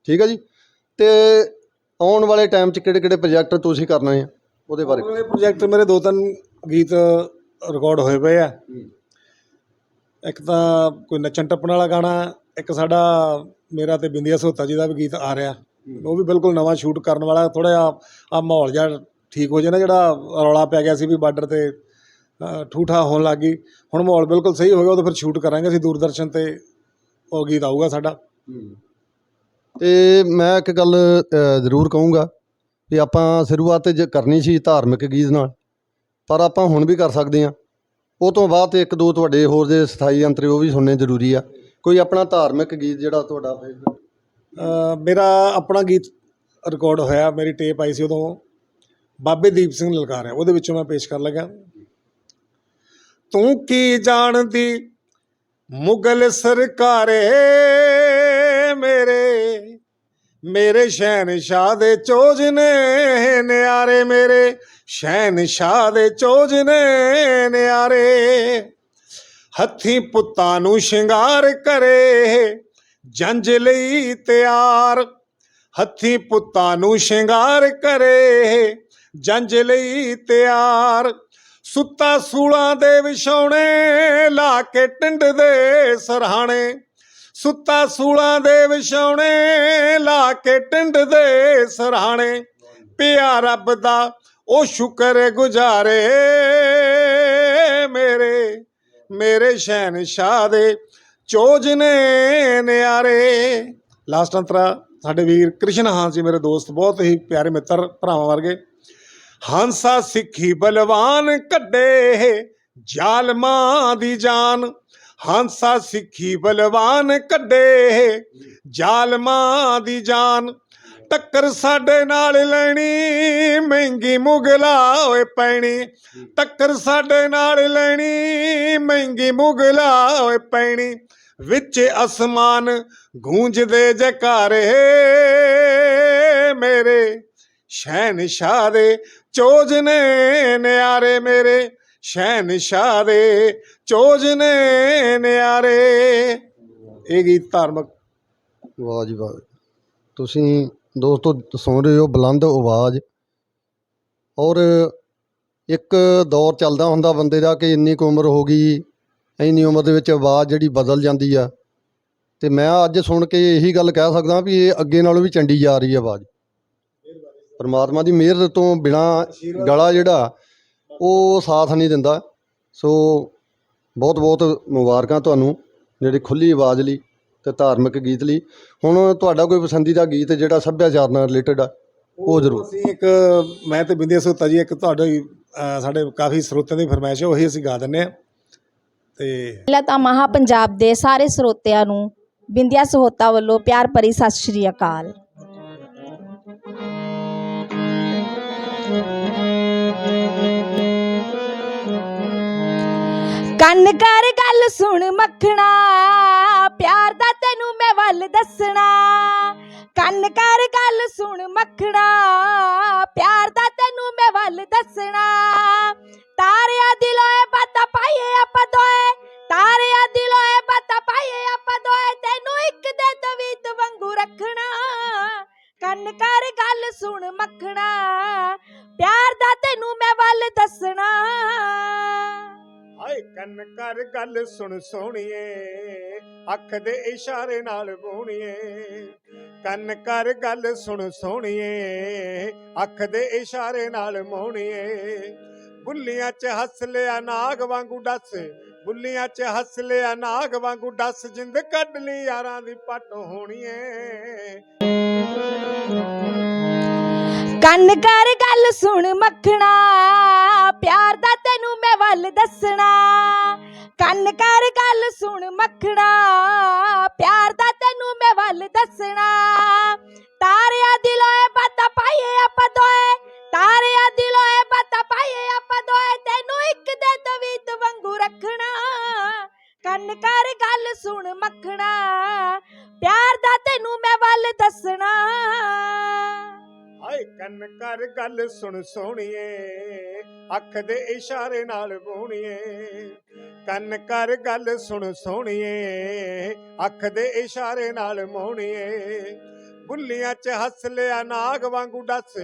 ਠੀਕ ਆ ਜੀ? ਤੇ ਆਉਣ ਵਾਲੇ ਟਾਈਮ 'ਚ ਕਿਹੜੇ ਕਿਹੜੇ ਪ੍ਰੋਜੈਕਟ ਤੁਸੀਂ ਕਰਨੇ ਆ? ਉਹਦੇ ਬਾਰੇ ਇਹ ਪ੍ਰੋਜੈਕਟ ਮੇਰੇ ਦੋ ਤਿੰਨ ਗੀਤ ਰਿਕਾਰਡ ਹੋਏ ਪਏ ਆ। ਇੱਕ ਤਾਂ ਕੋਈ ਨੱਚਣ ਟੱਪਣ ਵਾਲਾ ਗਾਣਾ ਇੱਕ ਸਾਡਾ ਮੇਰਾ ਤੇ ਬਿੰਦੀਆ ਸੋਤਾ ਜੀ ਦਾ ਵੀ ਗੀਤ ਆ ਰਿਹਾ। ਉਹ ਵੀ ਬਿਲਕੁਲ ਨਵਾਂ ਸ਼ੂਟ ਕਰਨ ਵਾਲਾ ਥੋੜਾ ਜਿਹਾ ਆ ਮਾਹੌਲ ਜਿਹਾ ਠੀਕ ਹੋ ਜਾਏ ਨਾ ਜਿਹੜਾ ਰੌਲਾ ਪੈ ਗਿਆ ਸੀ ਵੀ ਬਾਰਡਰ ਤੇ ਠੂਠਾ ਹੋਣ ਲੱਗ ਗਈ। ਹੁਣ ਮਾਹੌਲ ਬਿਲਕੁਲ ਸਹੀ ਹੋ ਗਿਆ ਉਹ ਫਿਰ ਸ਼ੂਟ ਕਰਾਂਗੇ ਅਸੀਂ ਦੂਰਦਰਸ਼ਨ ਤੇ ਉਹ ਗੀਤ ਆਊਗਾ ਸਾਡਾ। ਤੇ ਮੈਂ ਇੱਕ ਗੱਲ ਜ਼ਰੂਰ ਕਹੂੰਗਾ ਵੀ ਆਪਾਂ ਸ਼ੁਰੂਆਤ ਜੇ ਕਰਨੀ ਸੀ ਧਾਰਮਿਕ ਗੀਤ ਨਾਲ, ਪਰ ਆਪਾਂ ਹੁਣ ਵੀ ਕਰ ਸਕਦੇ ਹਾਂ। ਉਹ ਤੋਂ ਬਾਅਦ ਇੱਕ ਦੋ ਤੁਹਾਡੇ ਹੋਰ ਦੇ ਸਥਾਈ ਅੰਤਰੇ ਉਹ ਵੀ ਸੁਣਨੇ ਜ਼ਰੂਰੀ ਆ। ਕੋਈ ਆਪਣਾ ਧਾਰਮਿਕ ਗੀਤ ਜਿਹੜਾ ਤੁਹਾਡਾ ਫੇਵਰਟ ਮੇਰਾ ਆਪਣਾ ਗੀਤ ਰਿਕਾਰਡ ਹੋਇਆ, ਮੇਰੀ ਟੇਪ ਆਈ ਸੀ ਉਦੋਂ। ਬਾਬੇ ਦੀਪ ਸਿੰਘ ਲਲਕਾਰਿਆ ਉਹਦੇ ਵਿੱਚੋਂ ਮੈਂ ਪੇਸ਼ ਕਰਨ ਲੱਗਾ ਤੂੰ ਕੀ ਜਾਣਦੀ ਮੁਗਲ ਸਰਕਾਰੇ ਮੇਰੇ ਮੇਰੇ ਸ਼ੈਨ ਸ਼ਾਹ ਦੇ ਚੋਜ ਨੇ, ਨਿਆਰੇ ਮੇਰੇ। ਸ਼ੈਨ ਸ਼ਾਹ ਦੇ ਚੋਜ ਨੇ, ਨਿਆਰੇ। ਹੱਥੀ ਪੁੱਤਾਂ ਨੂੰ ਸ਼ਿੰਗਾਰ ਕਰੇ ਜੰਜ ਲਈ ਤਿਆਰ। ਹੱਥੀ ਪੁੱਤਾਂ ਨੂੰ ਸ਼ਿੰਗਾਰ ਕਰੇ ਜੰਜ ਲਈ ਤਿਆਰ। ਸੁੱਤਾ ਸੂਲਾਂ ਦੇ ਵਿਛਾਉਣੇ, ਲਾ ਕੇ ਟਿੰਡ ਦੇ ਸਰਹਾਣੇ। ਸੁੱਤਾ ਸੂਲਾਂ ਦੇ ਵਿਛਾਉਣੇ, ਲਾ ਕੇ ਟਿੰਡ ਦੇ ਸਰਹਾਣੇ ਪਿਆ ਰੱਬ ਦਾ, ਉਹ ਸ਼ੁਕਰ ਗੁਜ਼ਾਰੇ ਮੇਰੇ। ਮੇਰੇ ਸ਼ਹਿਨशाह ਦੇ ਚੋਜ ਨੇ ਨਿਆਰੇ। ਲਾਸਟ ਅੰਤਰਾ ਸਾਡੇ ਵੀਰ ਕ੍ਰਿਸ਼ਨ ਹਾਂ ਜੀ ਮੇਰੇ ਦੋਸਤ, ਬਹੁਤ ਹੀ ਪਿਆਰੇ ਮਿੱਤਰ ਭਰਾਵਾਂ ਵਰਗੇ। ਹੰਸਾ ਸਿੱਖੀ ਬਲਵਾਨ ਕੱਢੇ, ਜ਼ਾਲਮਾਂ ਦੀ ਜਾਨ। ਹਾਂਸਾ ਸਿੱਖੀ ਬਲਵਾਨ ਕੱਢੇ। ਜ਼ਾਲਮਾਂ ਦੀ ਜਾਨ ਟੱਕਰ ਸਾਡੇ ਨਾਲ ਲੈਣੀ, ਮਹਿੰਗੀ ਮੁਗਲਾ ਓਏ ਪੈਣੀ। ਟੱਕਰ ਸਾਡੇ ਨਾਲ ਲੈਣੀ, ਮਹਿੰਗੀ ਮੁਗਲਾ ਓਏ ਪੈਣੀ। ਵਿੱਚ ਅਸਮਾਨ ਗੂੰਜਦੇ ਜਕਾਰੇ, ਮੇਰੇ ਸ਼ਹਿਨशाह ਦੇ ਚੋਜ ਨੇ ਨਿਆਰੇ ਮੇਰੇ। ਸ਼ਹਿਨशाह ਦੇ ਚੋਜ ਨੇ ਨਿਆਰੇ। ਇਹ ਗੀਤ ਧਾਰਮਿਕ। ਵਾਹ ਜੀ ਵਾਹ। ਤੁਸੀਂ ਦੋਸਤੋ ਸੁਣ ਰਹੇ ਹੋ ਬੁਲੰਦ ਆਵਾਜ਼। ਔਰ ਇੱਕ ਦੌਰ ਚੱਲਦਾ ਹੁੰਦਾ ਬੰਦੇ ਦਾ ਕਿ ਇੰਨੀ ਕੁ ਉਮਰ ਹੋ ਗਈ, ਇੰਨੀ ਉਮਰ ਦੇ ਵਿੱਚ ਆਵਾਜ਼ ਜਿਹੜੀ ਬਦਲ ਜਾਂਦੀ ਆ। ਤੇ ਮੈਂ ਅੱਜ ਸੁਣ ਕੇ ਇਹੀ ਗੱਲ ਕਹਿ ਸਕਦਾ ਵੀ ਇਹ ਅੱਗੇ ਨਾਲੋਂ ਵੀ ਚੰਡੀ ਜਾ ਰਹੀ ਹੈ ਆਵਾਜ਼। ਪਰਮਾਤਮਾ ਦੀ ਮਿਹਰ ਤੋਂ ਬਿਨਾ ਗਲਾ ਜਿਹੜਾ ਉਹ ਸਾਥ ਨਹੀਂ ਦਿੰਦਾ। ਸੋ ਬਹੁਤ ਬਹੁਤ ਮੁਬਾਰਕਾਂ ਤੁਹਾਨੂੰ ਜਿਹੜੀ ਖੁੱਲੀ ਆਵਾਜ਼ ਲਈ ਤੇ ਧਾਰਮਿਕ ਗੀਤ ਲਈ। ਹੁਣ ਤੁਹਾਡਾ ਕੋਈ ਪਸੰਦੀਦਾ ਗੀਤ ਜਿਹੜਾ ਸੱਭਿਆਚਾਰ ਨਾਲ ਰਿਲੇਟਡ ਆ ਉਹ ਜ਼ਰੂਰ। ਅਸੀਂ ਇੱਕ ਮੈਂ ਤੇ ਬਿੰਦੀਆਂ ਸੋਤਾ ਜੀ ਇੱਕ ਤੁਹਾਡੇ ਸਾਡੇ ਕਾਫੀ ਸਰੋਤਿਆਂ ਦੀ ਫਰਮਾਇਸ਼ ਹੈ ਉਹੀ ਅਸੀਂ ਗਾ ਦਿੰਨੇ ਆ ਤੇ ਪਹਿਲਾਂ ਤਾਂ ਮਹਾ ਪੰਜਾਬ ਦੇ ਸਾਰੇ ਸਰੋਤਿਆਂ ਨੂੰ ਬਿੰਦਿਆ ਸਹੋਤਾ ਵੱਲੋਂ ਪਿਆਰ ਭਰੀ ਸਤਿ ਸ਼੍ਰੀ ਅਕਾਲ। ਕੰਨ ਕਰ ਗੱਲ ਸੁਣ ਮੱਖਣਾ, ਪਿਆਰ ਦਾ ਤੈਨੂੰ ਮੈਂ ਵੱਲ ਦੱਸਣਾ। ਕੰਨ ਕਰ ਗੱਲ ਸੁਣ ਮੱਖਣਾ, ਪਿਆਰ ਦਾ ਤੈਨੂੰ ਮੈਂ ਵੱਲ ਦੱਸਣਾ। ਤਾਰਿਆਂ ਦਿਲੋਂ ਇਹ ਬਾਤਾਂ ਪਾਈਏ ਆਪਾਂ ਦੋਏ, ਤਾਰਿਆਂ ਦਿਲੋਂ ਇਹ ਬਾਤਾਂ ਪਾਈਏ ਆਪਾਂ ਦੋਏ, ਤੈਨੂੰ ਇੱਕ ਦੇ ਤਵੀਤ ਵਾਂਗੂ ਰੱਖਣਾ। ਕੰਨ ਕਰ ਗੱਲ ਸੁਣ ਮੱਖਣਾ, ਪਿਆਰ ਦਾ ਤੈਨੂੰ ਮੈਂ ਵੱਲ ਦੱਸਣਾ। ਹਾਏ ਕੰਨ ਕਰ ਗੱਲ ਸੁਣ ਸੋਹਣੀਏ, ਅੱਖ ਦੇ ਇਸ਼ਾਰੇ ਨਾਲ ਬੋਣੀਏ ਕੰਨ ਕਰ ਗੱਲ ਸੁਣ ਸੋਹਣੀਏ, ਅੱਖ ਦੇ ਇਸ਼ਾਰੇ ਨਾਲ ਮੋਹਣੀਏ। ਬੁੱਲੀਆਂ 'ਚ ਹੱਸ ਲਿਆ ਨਾਗ ਵਾਂਗੂ ਡੱਸ, ਬੁੱਲੀਆਂ 'ਚ ਹੱਸ ਲਿਆ ਨਾਗ ਵਾਂਗੂ ਡੱਸ, ਜਿੰਦ ਕੱਢ ਲਈ ਯਾਰਾਂ ਦੀ ਪੱਟ ਹੋਣੀਏ। ਕੰਨ ਕਰ ਗੱਲ ਸੁਣ ਮੱਖਣਾ, ਪਿਆਰ ਦਾ ਤੈਨੂੰ ਮੈਂ ਵੱਲ ਦੱਸਣਾ। ਕੰਨ ਕਰ ਗੱਲ ਸੁਣ ਮੱਖਣਾ, ਪਿਆਰ ਦਾ ਤੈਨੂੰ ਮੈਂ ਵੱਲ ਦੱਸਣਾ। ਤਾਰਿਆਂ ਦਿਲੋਂ ਇਹ ਬਾਤਾਂ ਪਾਈਏ ਆਪਾਂ ਦੋਏ, ਤਾਰਿਆਂ ਦਿਲੋਂ ਇਹ ਬਾਤਾਂ ਪਾਈਏ ਆਪਾਂ ਦੋਏ, ਤੈਨੂੰ ਇੱਕ ਦੇ ਤਵੀਤ ਵਾਂਗੂ ਰੱਖਣਾ। ਕੰਨ ਕਰ ਗੱਲ ਸੁਣ ਮੱਖਣਾ, ਪਿਆਰ ਦਾ ਤੈਨੂੰ ਮੈਂ ਵੱਲ ਦੱਸਣਾ। ਹਾਏ ਕੰਨ ਕਰ ਗੱਲ ਸੁਣ ਸੋਹਣੀਏ, ਅੱਖ ਦੇ ਇਸ਼ਾਰੇ ਨਾਲ ਬੋਣੀਏ ਕੰਨ ਕਰ ਗੱਲ ਸੁਣ ਸੋਹਣੀਏ, ਅੱਖ ਦੇ ਇਸ਼ਾਰੇ ਨਾਲ ਮੋਹਣੀਏ। ਬੁੱਲੀਆਂ 'ਚ ਹੱਸ ਲਿਆ ਨਾਗ ਵਾਂਗੂ ਡੱਸ,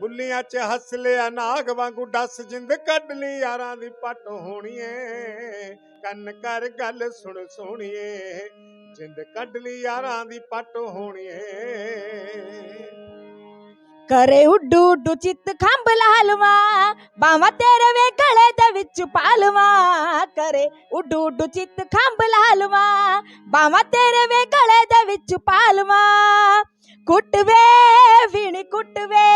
ਬੁੱਲੀਆਂ 'ਚ ਹੱਸ ਲਿਆ ਨਾਗ ਵਾਂਗੂ ਡੱਸ, ਜਿੰਦ ਕੱਢ ਲਈ ਯਾਰਾਂ ਦੀ ਪੱਟ ਹੋਣੀਏ। ਕੰਨ ਕਰ ਗੱਲ ਸੁਣ ਸੋਹਣੀਏ, ਜਿੰਦ ਕੱਢ ਲਈ ਯਾਰਾਂ ਦੀ ਪੱਟ ਹੋਣੀਏ। ਕਰੇ ਉੱਡੂ ਉੱਡੂ ਚਿੱਤ ਖੰਭ ਲਾਲਵਾ ਬਾਵਾ ਤੇਰੇ ਵੇ ਗਲੇ ਦੇ ਵਿੱਚ ਪਾਲਵਾ ਕਰੇ ਉੱਡੂ ਉੱਡੂ ਚਿੱਤ ਖੰਭ ਲਾਲਵਾ ਬਾਵਾ ਤੇਰੇ ਵੇ ਗਲੇ ਦੇ ਵਿੱਚ ਪਾਲਵਾ ਕੁੱਟਵੇ, ਵੀਣ ਕੁੱਟਵੇ,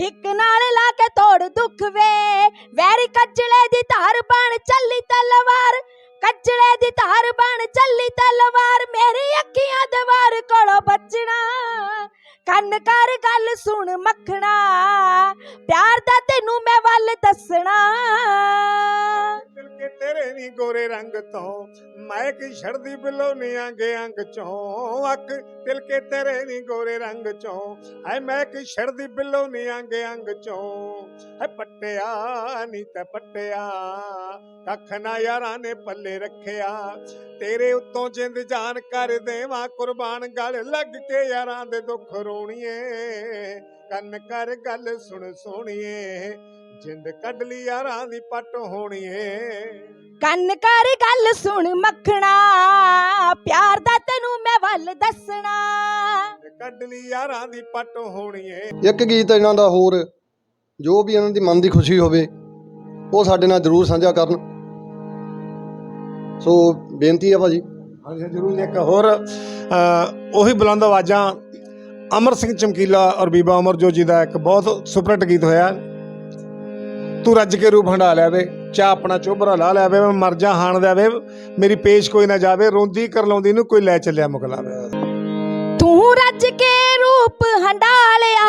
ਹਿੱਕ ਨਾਲ ਲਾ ਕੇ ਤੋੜ ਦੁੱਖ ਵੇ ਵੈਰੀ ਕੱਜਲੇ ਦੀ ਧਾਰ ਬਣ ਚੱਲੀ ਤਲਵਾਰ, ਕੱਜਲੇ ਦੀ ਧਾਰ ਬਣ ਚੱਲੀ ਤਲਵਾਰ। ਮੇਰੀ ਅੱਖੀਆਂ ਦੇ ਵਾਰ ਕੋਲੋਂ ਬਚਣਾ ਕੰਨ ਕਰ ਗੱਲ ਸੁਣ ਮੱਖਣਾ, ਪਿਆਰ ਦਾ ਤੈਨੂੰ ਮੈਂ ਵੱਲ ਦੱਸਣਾ। ਦਿਲ ਕੇ ਤੇਰੇ ਨੀ ਗੋਰੇ ਰੰਗ ਤੋਂ, ਮੈਂ ਕਿ ਛੜਦੀ ਬਿਲੋ ਨੀ ਅੰਗ ਚੋਂ। ਅੱਖ ਦਿਲ ਕੇ ਤੇਰੇ ਨੀ ਗੋਰੇ ਰੰਗ ਚੋਂ ਐ ਮੈਂ ਕਿ ਛੜਦੀ ਬਿਲੋ ਨੀ ਅੰਗ ਚੋਂ। ਐ ਪੱਟਿਆ ਨੀ ਤੇ ਪੱਟਿਆ, ਕੱਖ ਨਾ ਯਾਰਾਂ ਨੇ ਪੱਲੇ ਰੱਖਿਆ। ਤੇਰੇ ਉੱਤੋਂ ਜਿੰਦ ਜਾਨ ਕਰ ਦੇਵਾਂ, ਕੁਰਬਾਨ ਗਲ ਲੱਗ ਕੇ ਯਾਰਾਂ ਦੇ ਦੁੱਖ ਰੋ ਰੋਣੀਏ ਕੰਨ ਕਰ ਗੱਲ ਸੁਣ ਸੋਣੀਏ ਜਿੰਦ ਕੱਢ ਲਈ ਯਾਰਾਂ ਦੀ ਪੱਟ ਹੋਣੀਏ। ਕੰਨ ਕਰ ਗੱਲ ਸੁਣ ਮੱਖਣਾ ਪਿਆਰ ਦਾ ਤੈਨੂੰ ਮੈਂ ਵੱਲ ਦੱਸਣਾ। ਕੱਢ ਲਈ ਯਾਰਾਂ ਦੀ ਪੱਟ ਹੋਣੀਏ। ਇੱਕ ਗੀਤ ਇਹਨਾਂ ਦਾ ਹੋਰ ਜੋ ਵੀ ਇਹਨਾਂ ਦੀ ਮਨ ਦੀ ਖੁਸ਼ੀ ਹੋਵੇ ਉਹ ਸਾਡੇ ਨਾਲ ਜ਼ਰੂਰ ਸਾਂਝਾ ਕਰਨ। ਸੋ ਬੇਨਤੀ ਹੈ ਭਾਜੀ। ਹਾਂਜੀ ਜਰੂਰ ਇੱਕ ਹੋਰ ਉਹੀ ਬੁਲੰਦ ਆਵਾਜ਼ਾਂ ਅਮਰ ਸਿੰਘ ਚਮਕੀਲਾ ਔਰ ਬੀਬਾ ਅਮਰ ਜੀ ਦਾ ਇੱਕ ਬਹੁਤ ਸੁਪਰਟ ਗੀਤ ਹੋਇਆ। ਤੂੰ ਰੱਜ ਕੇ ਰੂਪ ਹੰਡਾ ਲਿਆ ਵੇ ਚਾ ਆਪਣਾ ਚੋਬਰਾ ਲਾ ਲਿਆ ਵੇ, ਮੈਂ ਮਰ ਜਾ ਹਾਣ ਦਾ ਵੇ, ਮੇਰੀ ਪੇਸ਼ ਕੋਈ ਨਾ ਜਾਵੇ, ਰੋਂਦੀ ਕਰ ਲਾਉਂਦੀ ਨੂੰ ਕੋਈ ਲੈ ਚੱਲਿਆ ਮੁਕਲਾਵੇ ਤੂੰ ਰੱਜ ਕੇ ਰੂਪ ਹੰਡਾ ਲਿਆ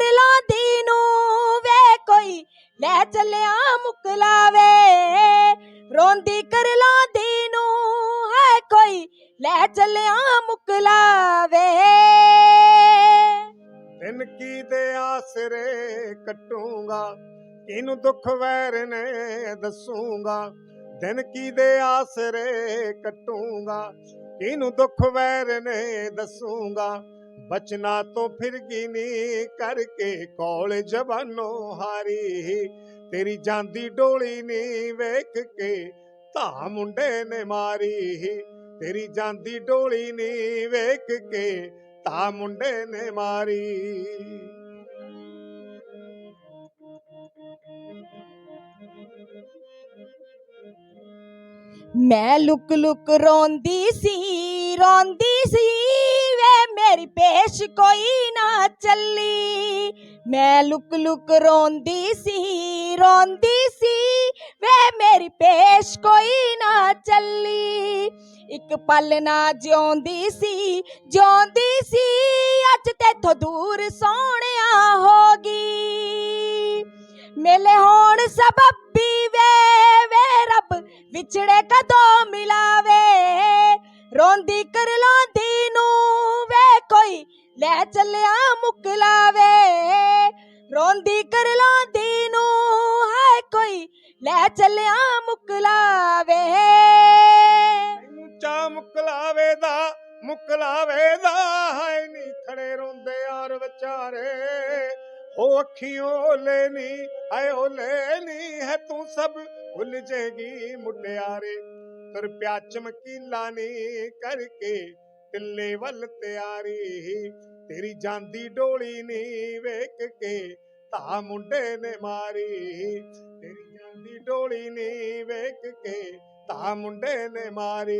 ਰੋਂਦੀ ਦੀਨੂੰ ਲਾਉਂਦੀ ਵੇ ਕੋਈ, ਲੈ ਚੱਲਿਆ ਮੁਕਲਾਵੇ ਰੋਂਦੀ ਕਰ ਲਾਉਂਦੀ ਨੂੰ ਹੈ ਕੋਈ, ਲੈ ਚੱਲਿਆ ਮੁਕਲਾਵੇ ਦਿਨ ਕੀ ਦੇ ਆਸਰੇ ਕੱਟੂੰਗਾ ਕਿਨੂੰ ਦੁੱਖ ਵੈਰ ਨੇ ਦੱਸੂਗਾ। ਦਿਨ ਕੀ ਦੇ ਆਸਰੇ ਕੱਟੂੰਗਾ ਕਿਨੂੰ ਦੁੱਖ ਵੈਰ ਨੇ ਦੱਸੂੰਗਾ। ਬਚਨਾ ਤੋਂ ਫਿਰ ਗਿਨੀ ਕਰਕੇ ਕੌਲ ਜਵਾਨੋ ਹਾਰੀ। ਤੇਰੀ ਜਾਂਦੀ ਡੋਲੀ ਨੀ ਵੇਖ ਕੇ ਧਾ ਮੁੰਡੇ ਨੇ ਮਾਰੀ। ਤੇਰੀ ਜਾਂਦੀ ਡੋਲੀ ਨੀ ਵੇਖ ਕੇ ਧਾ ਮੁੰਡੇ ਨੇ ਮਾਰੀ। ਮੈਂ ਲੁਕ ਲੁਕ ਰੋਂਦੀ ਸੀ ਰੋਂਦੀ ਸੀ। ਵੇ ਮੇਰੀ ਪੇਸ਼ ਕੋਈ ਨਾ ਚੱਲੀ। ਮੈਂ ਲੁਕ ਲੁਕ ਰੋਂਦੀ ਸੀ ਰੋਂਦੀ ਸੀ। ਵੇ ਮੇਰੀ ਪੇਸ਼ ਕੋਈ ਨਾ ਚੱਲੀ। ਇੱਕ ਪਲ ਨਾ ਜਿਉਂਦੀ ਸੀ ਜਿਉਂਦੀ ਸੀ। ਅੱਜ ਤੇਥੋਂ ਦੂਰ ਸੋਹਣਿਆ ਹੋ ਗਈ। ਮੇਲੇ ਹੋਣ ਸਬੱਬੀ ਵੇ ਵੇ ਰੱਬ, ਵਿਛੜੇ ਕਦੋਂ ਮਿਲਾਵੇ? ਰੋਂਦੀ ਕਰ ਲੋਂਦੀ ਲੈ ਚੱਲਿਆ ਮੁਕਲਾਵੇ ਰੋਂਦੀ ਕਰ ਲੋਂਦੀ ਨੂੰ, ਹਾਏ ਕੋਈ, ਲੈ ਚੱਲਿਆ ਮੁਕਲਾਵੇ ਮੈਨੂੰ ਚਾ ਮੁਕਲਾਵੇ ਦਾ ਮੁਕਲਾਵੇ ਦਾ, ਹਾਏ ਨੀ ਖੜੇ ਰੋਂਦੇ ਯਾਰ ਵਿਚਾਰੇ। ਹੋ ਅੱਖੀਆਂ ਓਲੇ ਨੀ, ਹਾਏ ਓਲੇ ਹੈ ਤੂੰ ਸਭ ਭੁੱਲ ਜੇਗੀ ਮੁਟਿਆਰੇ। ਤੁਰ ਪਿਆ ਚਮਕੀਲਾ ਨੀ ਕਰਕੇ ਟਿੱਲੇ ਵੱਲ ਤਿਆਰੀ। ਤੇਰੀ ਜਾਂਦੀ ਡੋਲੀ ਨੀ ਵੇਖ ਕੇ ਧਾ ਮੁੰਡੇ ਨੇ ਮਾਰੀ। ਤੇਰੀ ਜਾਂਦੀ ਡੋਲੀ ਨੀ ਵੇਖ ਕੇ ਧਾ ਮੁੰਡੇ ਨੇ ਮਾਰੀ।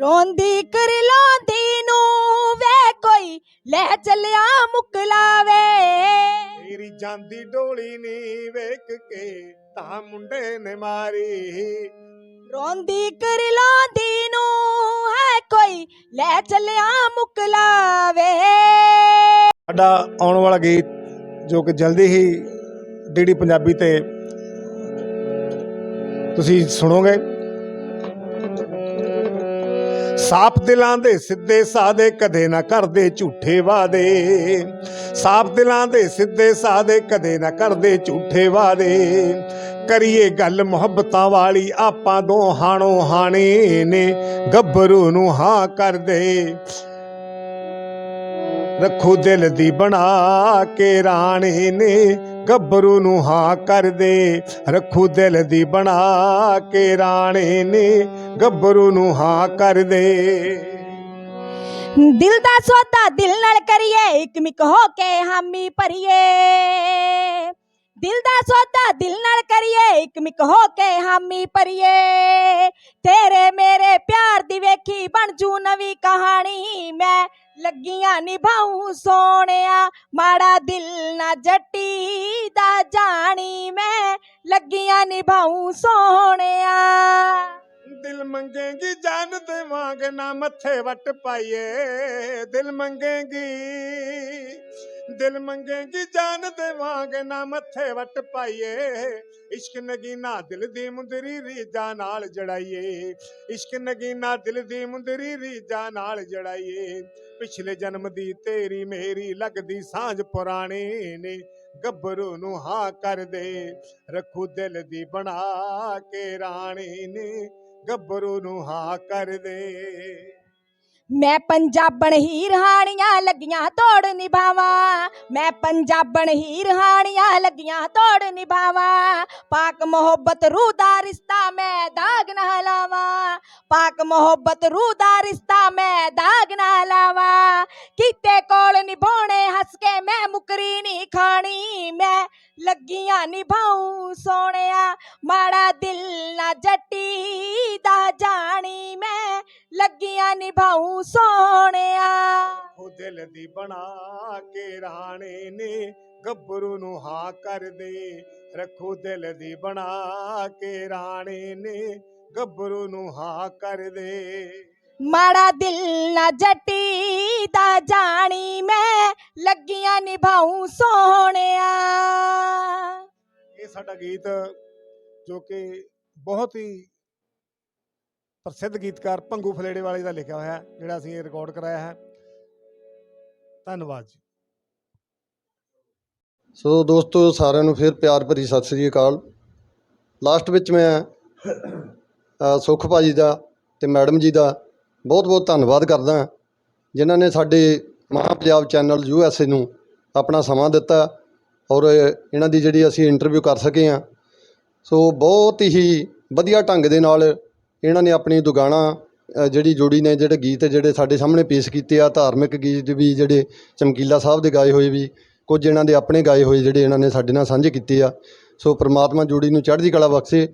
ਰੋਂਦੀ ਕਰ ਲੋਂਦੀ ਨੂੰ ਵੇ ਕੋਈ ਲੈ ਚੱਲਿਆ ਮੁਕਲਾਵੇ ਤੇਰੀ ਜਾਂਦੀ ਡੋਲੀ ਨੀ ਵੇਖ ਕੇ ਤਾਂ ਮੁੰਡੇ ਨੇ ਮਾਰੀ। ਰੋਂਦੀ ਕਰ ਲੋਂਦੀ ਨੂੰ ਹੈ ਕੋਈ, ਲੈ ਚੱਲਿਆ ਮੁਕਲਾਵੇ ਸਾਡਾ ਆਉਣ ਵਾਲਾ ਗੀਤ ਜੋ ਕਿ ਜਲਦੀ ਹੀ ਡੀਡੀ ਪੰਜਾਬੀ ਤੇ ਤੁਸੀਂ ਸੁਣੋਗੇ। ਸਾਫ਼ ਦਿਲਾਂ ਦੇ ਸਿੱਧੇ ਸਾਦੇ ਕਦੇ ਨਾ ਕਰਦੇ ਝੂਠੇ ਵਾਦੇ ਸਾਫ਼ ਦਿਲਾਂ ਦੇ ਸਿੱਧੇ ਸਾਦੇ ਕਦੇ ਨਾ ਕਰਦੇ ਝੂਠੇ ਵਾਦੇ ਕਰੀਏ ਗੱਲ ਮੁਹੱਬਤਾਂ ਵਾਲੀ, ਆਪਾਂ ਦੋਹਾਣੋ ਹਾਣੇ ਨੇ, ਗੱਭਰੂ ਨੂੰ ਹਾਂ ਕਰਦੇ। ਰੱਖੋ ਦਿਲ ਦੀ ਬਣਾ ਕੇ ਰਾਣੀ ਨੇ, ਗੱਭਰੂ ਨੂੰ ਹਾਂ ਕਰਦੇ। ਰੱਖੋ ਦਿਲ ਦੀ ਬਣਾ ਕੇ ਰਾਣੀ ਨੇ, ਗੱਭਰੂ ਨੂੰ ਹਾਂ ਕਰਦੇ। ਦਿਲ ਦਾ ਸੌਦਾ ਦਿਲ ਨਾਲ ਕਰੀਏ, ਇੱਕ ਮਿਕ ਹੋ ਕੇ ਹਾਮੀ ਭਰੀਏ। ਦਿਲ ਦਾ ਸੌਦਾ ਦਿਲ ਨਾਲ ਕਰੀਏ ਇੱਕ ਮਿਕ ਹੋ ਕੇ ਹਾਮੀ ਭਰੀਏ। ਤੇਰੇ ਮੇਰੇ ਪਿਆਰ ਦੀ ਵੇਖੀ ਬਣ ਜੂ ਨਵੀਂ ਕਹਾਣੀ। ਮੈਂ ਲੱਗੀਆਂ ਨਿਭਾਉ ਸੋਹਣਿਆ, ਮਾੜਾ ਦਿਲ ਨਾ ਜੱਟੀ ਦਾ ਜਾਣੀ। ਮੈਂ ਲੱਗੀਆਂ ਨਿਭਾਉ ਸੋਹਣਿਆ। ਮੰਗੇਗੀ, ਜਾਨ ਦੇਵਾਂਗੇ, ਨਾ ਮੱਥੇ ਵੱਟ ਪਾਈਏ। ਦਿਲ ਮੰਗੇਗੀ ਦਿਲ ਮੰਗੇਗੀ, ਜਾਨ ਦੇਵਾਂਗੇ, ਨਾ ਮੱਥੇ ਵੱਟ ਪਾਈਏ। ਇਸ਼ਕ ਨਗੀਨਾ ਦਿਲ ਦੀ ਮੁੰਦਰੀ ਰੀਜਾ ਨਾਲ ਜੜਾਈਏ। ਇਸ਼ਕ ਨਗੀਨਾ ਦਿਲ ਦੀ ਮੁੰਦਰੀ ਰੀਜਾ ਨਾਲ ਜੜਾਈਏ। ਪਿਛਲੇ ਜਨਮ ਦੀ ਤੇਰੀ ਮੇਰੀ ਲੱਗਦੀ ਸਾਂਝ ਪੁਰਾਣੀ ਨੇ, ਗੱਭਰੂ ਨੂੰ ਹਾਂ ਕਰ ਦੇ। ਰੱਖੂ ਦਿਲ ਦੀ ਬਣਾ ਕੇ ਰਾਣੀ ਨੇ। ਗੱਭਰੂ ਨੂੰ ਹਾਂ ਕਰ ਦੇ। ਮੈਂ ਪੰਜਾਬਣ ਹੀ ਰਹਾਣੀਆਂ ਲੱਗੀਆਂ, ਤੋੜ ਨਿਭਾਵਾਂ। ਮੈਂ ਪੰਜਾਬਣ ਹੀ ਰਹਾਣੀਆਂ ਲੱਗੀਆਂ, ਤੋੜ ਨਿਭਾਵਾਂ। ਪਾਕ ਮੁਹੱਬਤ ਰੂਹ ਦਾ ਰਿਸ਼ਤਾ ਮੈਂ ਦਾਗ ਨਾ ਲਾਵਾਂ। ਪਾਕ ਮੁਹੱਬਤ ਰੂਹ ਦਾ ਰਿਸ਼ਤਾ ਮੈਂ ਦਾਗ ਨਾ ਲਾਵਾਂ। ਕਿਤੇ ਕੋਲ ਨਿਭਾਉਣੇ, ਹੱਸ ਕੇ ਮੈਂ ਮੁਕਰੀ ਨਹੀਂ ਖਾਣੀ। ਮੈਂ ਲੱਗੀਆਂ ਨਿਭਾਉ ਸੋਹਣਿਆ, ਮਾੜਾ ਦਿਲ ਨਾ ਜੱਟੀ ਦਾ ਜਾਣੀ। ਮੈਂ ਲੱਗੀਆਂ ਨਿਭਾਉ ਸੋਹਣਿਆ। ਉਹ ਦਿਲ ਦੀ ਬਣਾ ਕੇ ਰਾਣੇ ਨੇ ਗੱਭਰੂ ਨੂੰ ਹਾਂ ਕਰ ਦੇ। ਰੱਖੋ ਦਿਲ ਦੀ ਬਣਾ ਕੇ ਰਾਣੇ ਨੇ ਗੱਭਰੂ ਨੂੰ ਹਾਂ ਕਰ ਦੇ। ਮਾੜਾ ਦਿਲ ਨਾ ਜੱਟੀ ਦਾ ਜਾਣੀ ਮੈਂ ਲੱਗੀਆਂ ਨਿਭਾਉ ਸੋਹਣਿਆ। ਇਹ ਸਾਡਾ ਗੀਤ ਜੋ ਕਿ ਬਹੁਤ ਹੀ ਪ੍ਰਸਿੱਧ ਗੀਤਕਾਰ ਭੰਗੂ ਫਲੇੜੇ ਵਾਲੇ ਦਾ ਲਿਖਿਆ ਹੋਇਆ ਜਿਹੜਾ ਅਸੀਂ ਇਹ ਰਿਕਾਰਡ ਕਰਾਇਆ ਹੈ। ਧੰਨਵਾਦ ਜੀ। ਸੋ ਦੋਸਤੋ ਸਾਰਿਆਂ ਨੂੰ ਫਿਰ ਪਿਆਰ ਭਰੀ ਸਤਿ ਸ੍ਰੀ ਅਕਾਲ। ਲਾਸਟ ਵਿੱਚ ਮੈਂ ਅ, ਸੁਖ ਭਾਜੀ ਦਾ ਤੇ ਮੈਡਮ ਜੀ ਦਾ ਬਹੁਤ ਬਹੁਤ ਧੰਨਵਾਦ ਕਰਦਾ ਜਿਨ੍ਹਾਂ ਨੇ ਸਾਡੇ Maha Punjab channel U S A ਨੂੰ ਆਪਣਾ ਸਮਾਂ ਦਿੱਤਾ ਔਰ ਇਹਨਾਂ ਦੀ ਜਿਹੜੀ ਅਸੀਂ ਇੰਟਰਵਿਊ ਕਰ ਸਕੇ ਹਾਂ। ਸੋ ਬਹੁਤ ਹੀ ਵਧੀਆ ਢੰਗ ਦੇ ਨਾਲ ਇਹਨਾਂ ਨੇ ਆਪਣੀ ਦੁਗਾਣਾ ਜਿਹੜੀ ਜੋੜੀ ਨੇ, ਜਿਹੜੇ ਗੀਤ ਜਿਹੜੇ ਸਾਡੇ ਸਾਹਮਣੇ ਪੇਸ਼ ਕੀਤੇ ਆ, ਧਾਰਮਿਕ ਗੀਤ ਵੀ ਜਿਹੜੇ ਚਮਕੀਲਾ ਸਾਹਿਬ ਦੇ ਗਾਏ ਹੋਏ ਵੀ, ਕੁਝ ਇਹਨਾਂ ਦੇ ਆਪਣੇ ਗਾਏ ਹੋਏ ਜਿਹੜੇ ਇਹਨਾਂ ਨੇ ਸਾਡੇ ਨਾਲ ਸਾਂਝੇ ਕੀਤੇ ਆ। ਸੋ ਪਰਮਾਤਮਾ ਜੋੜੀ ਨੂੰ ਚੜ੍ਹਦੀ ਕਲਾ ਬਖਸ਼ੇ।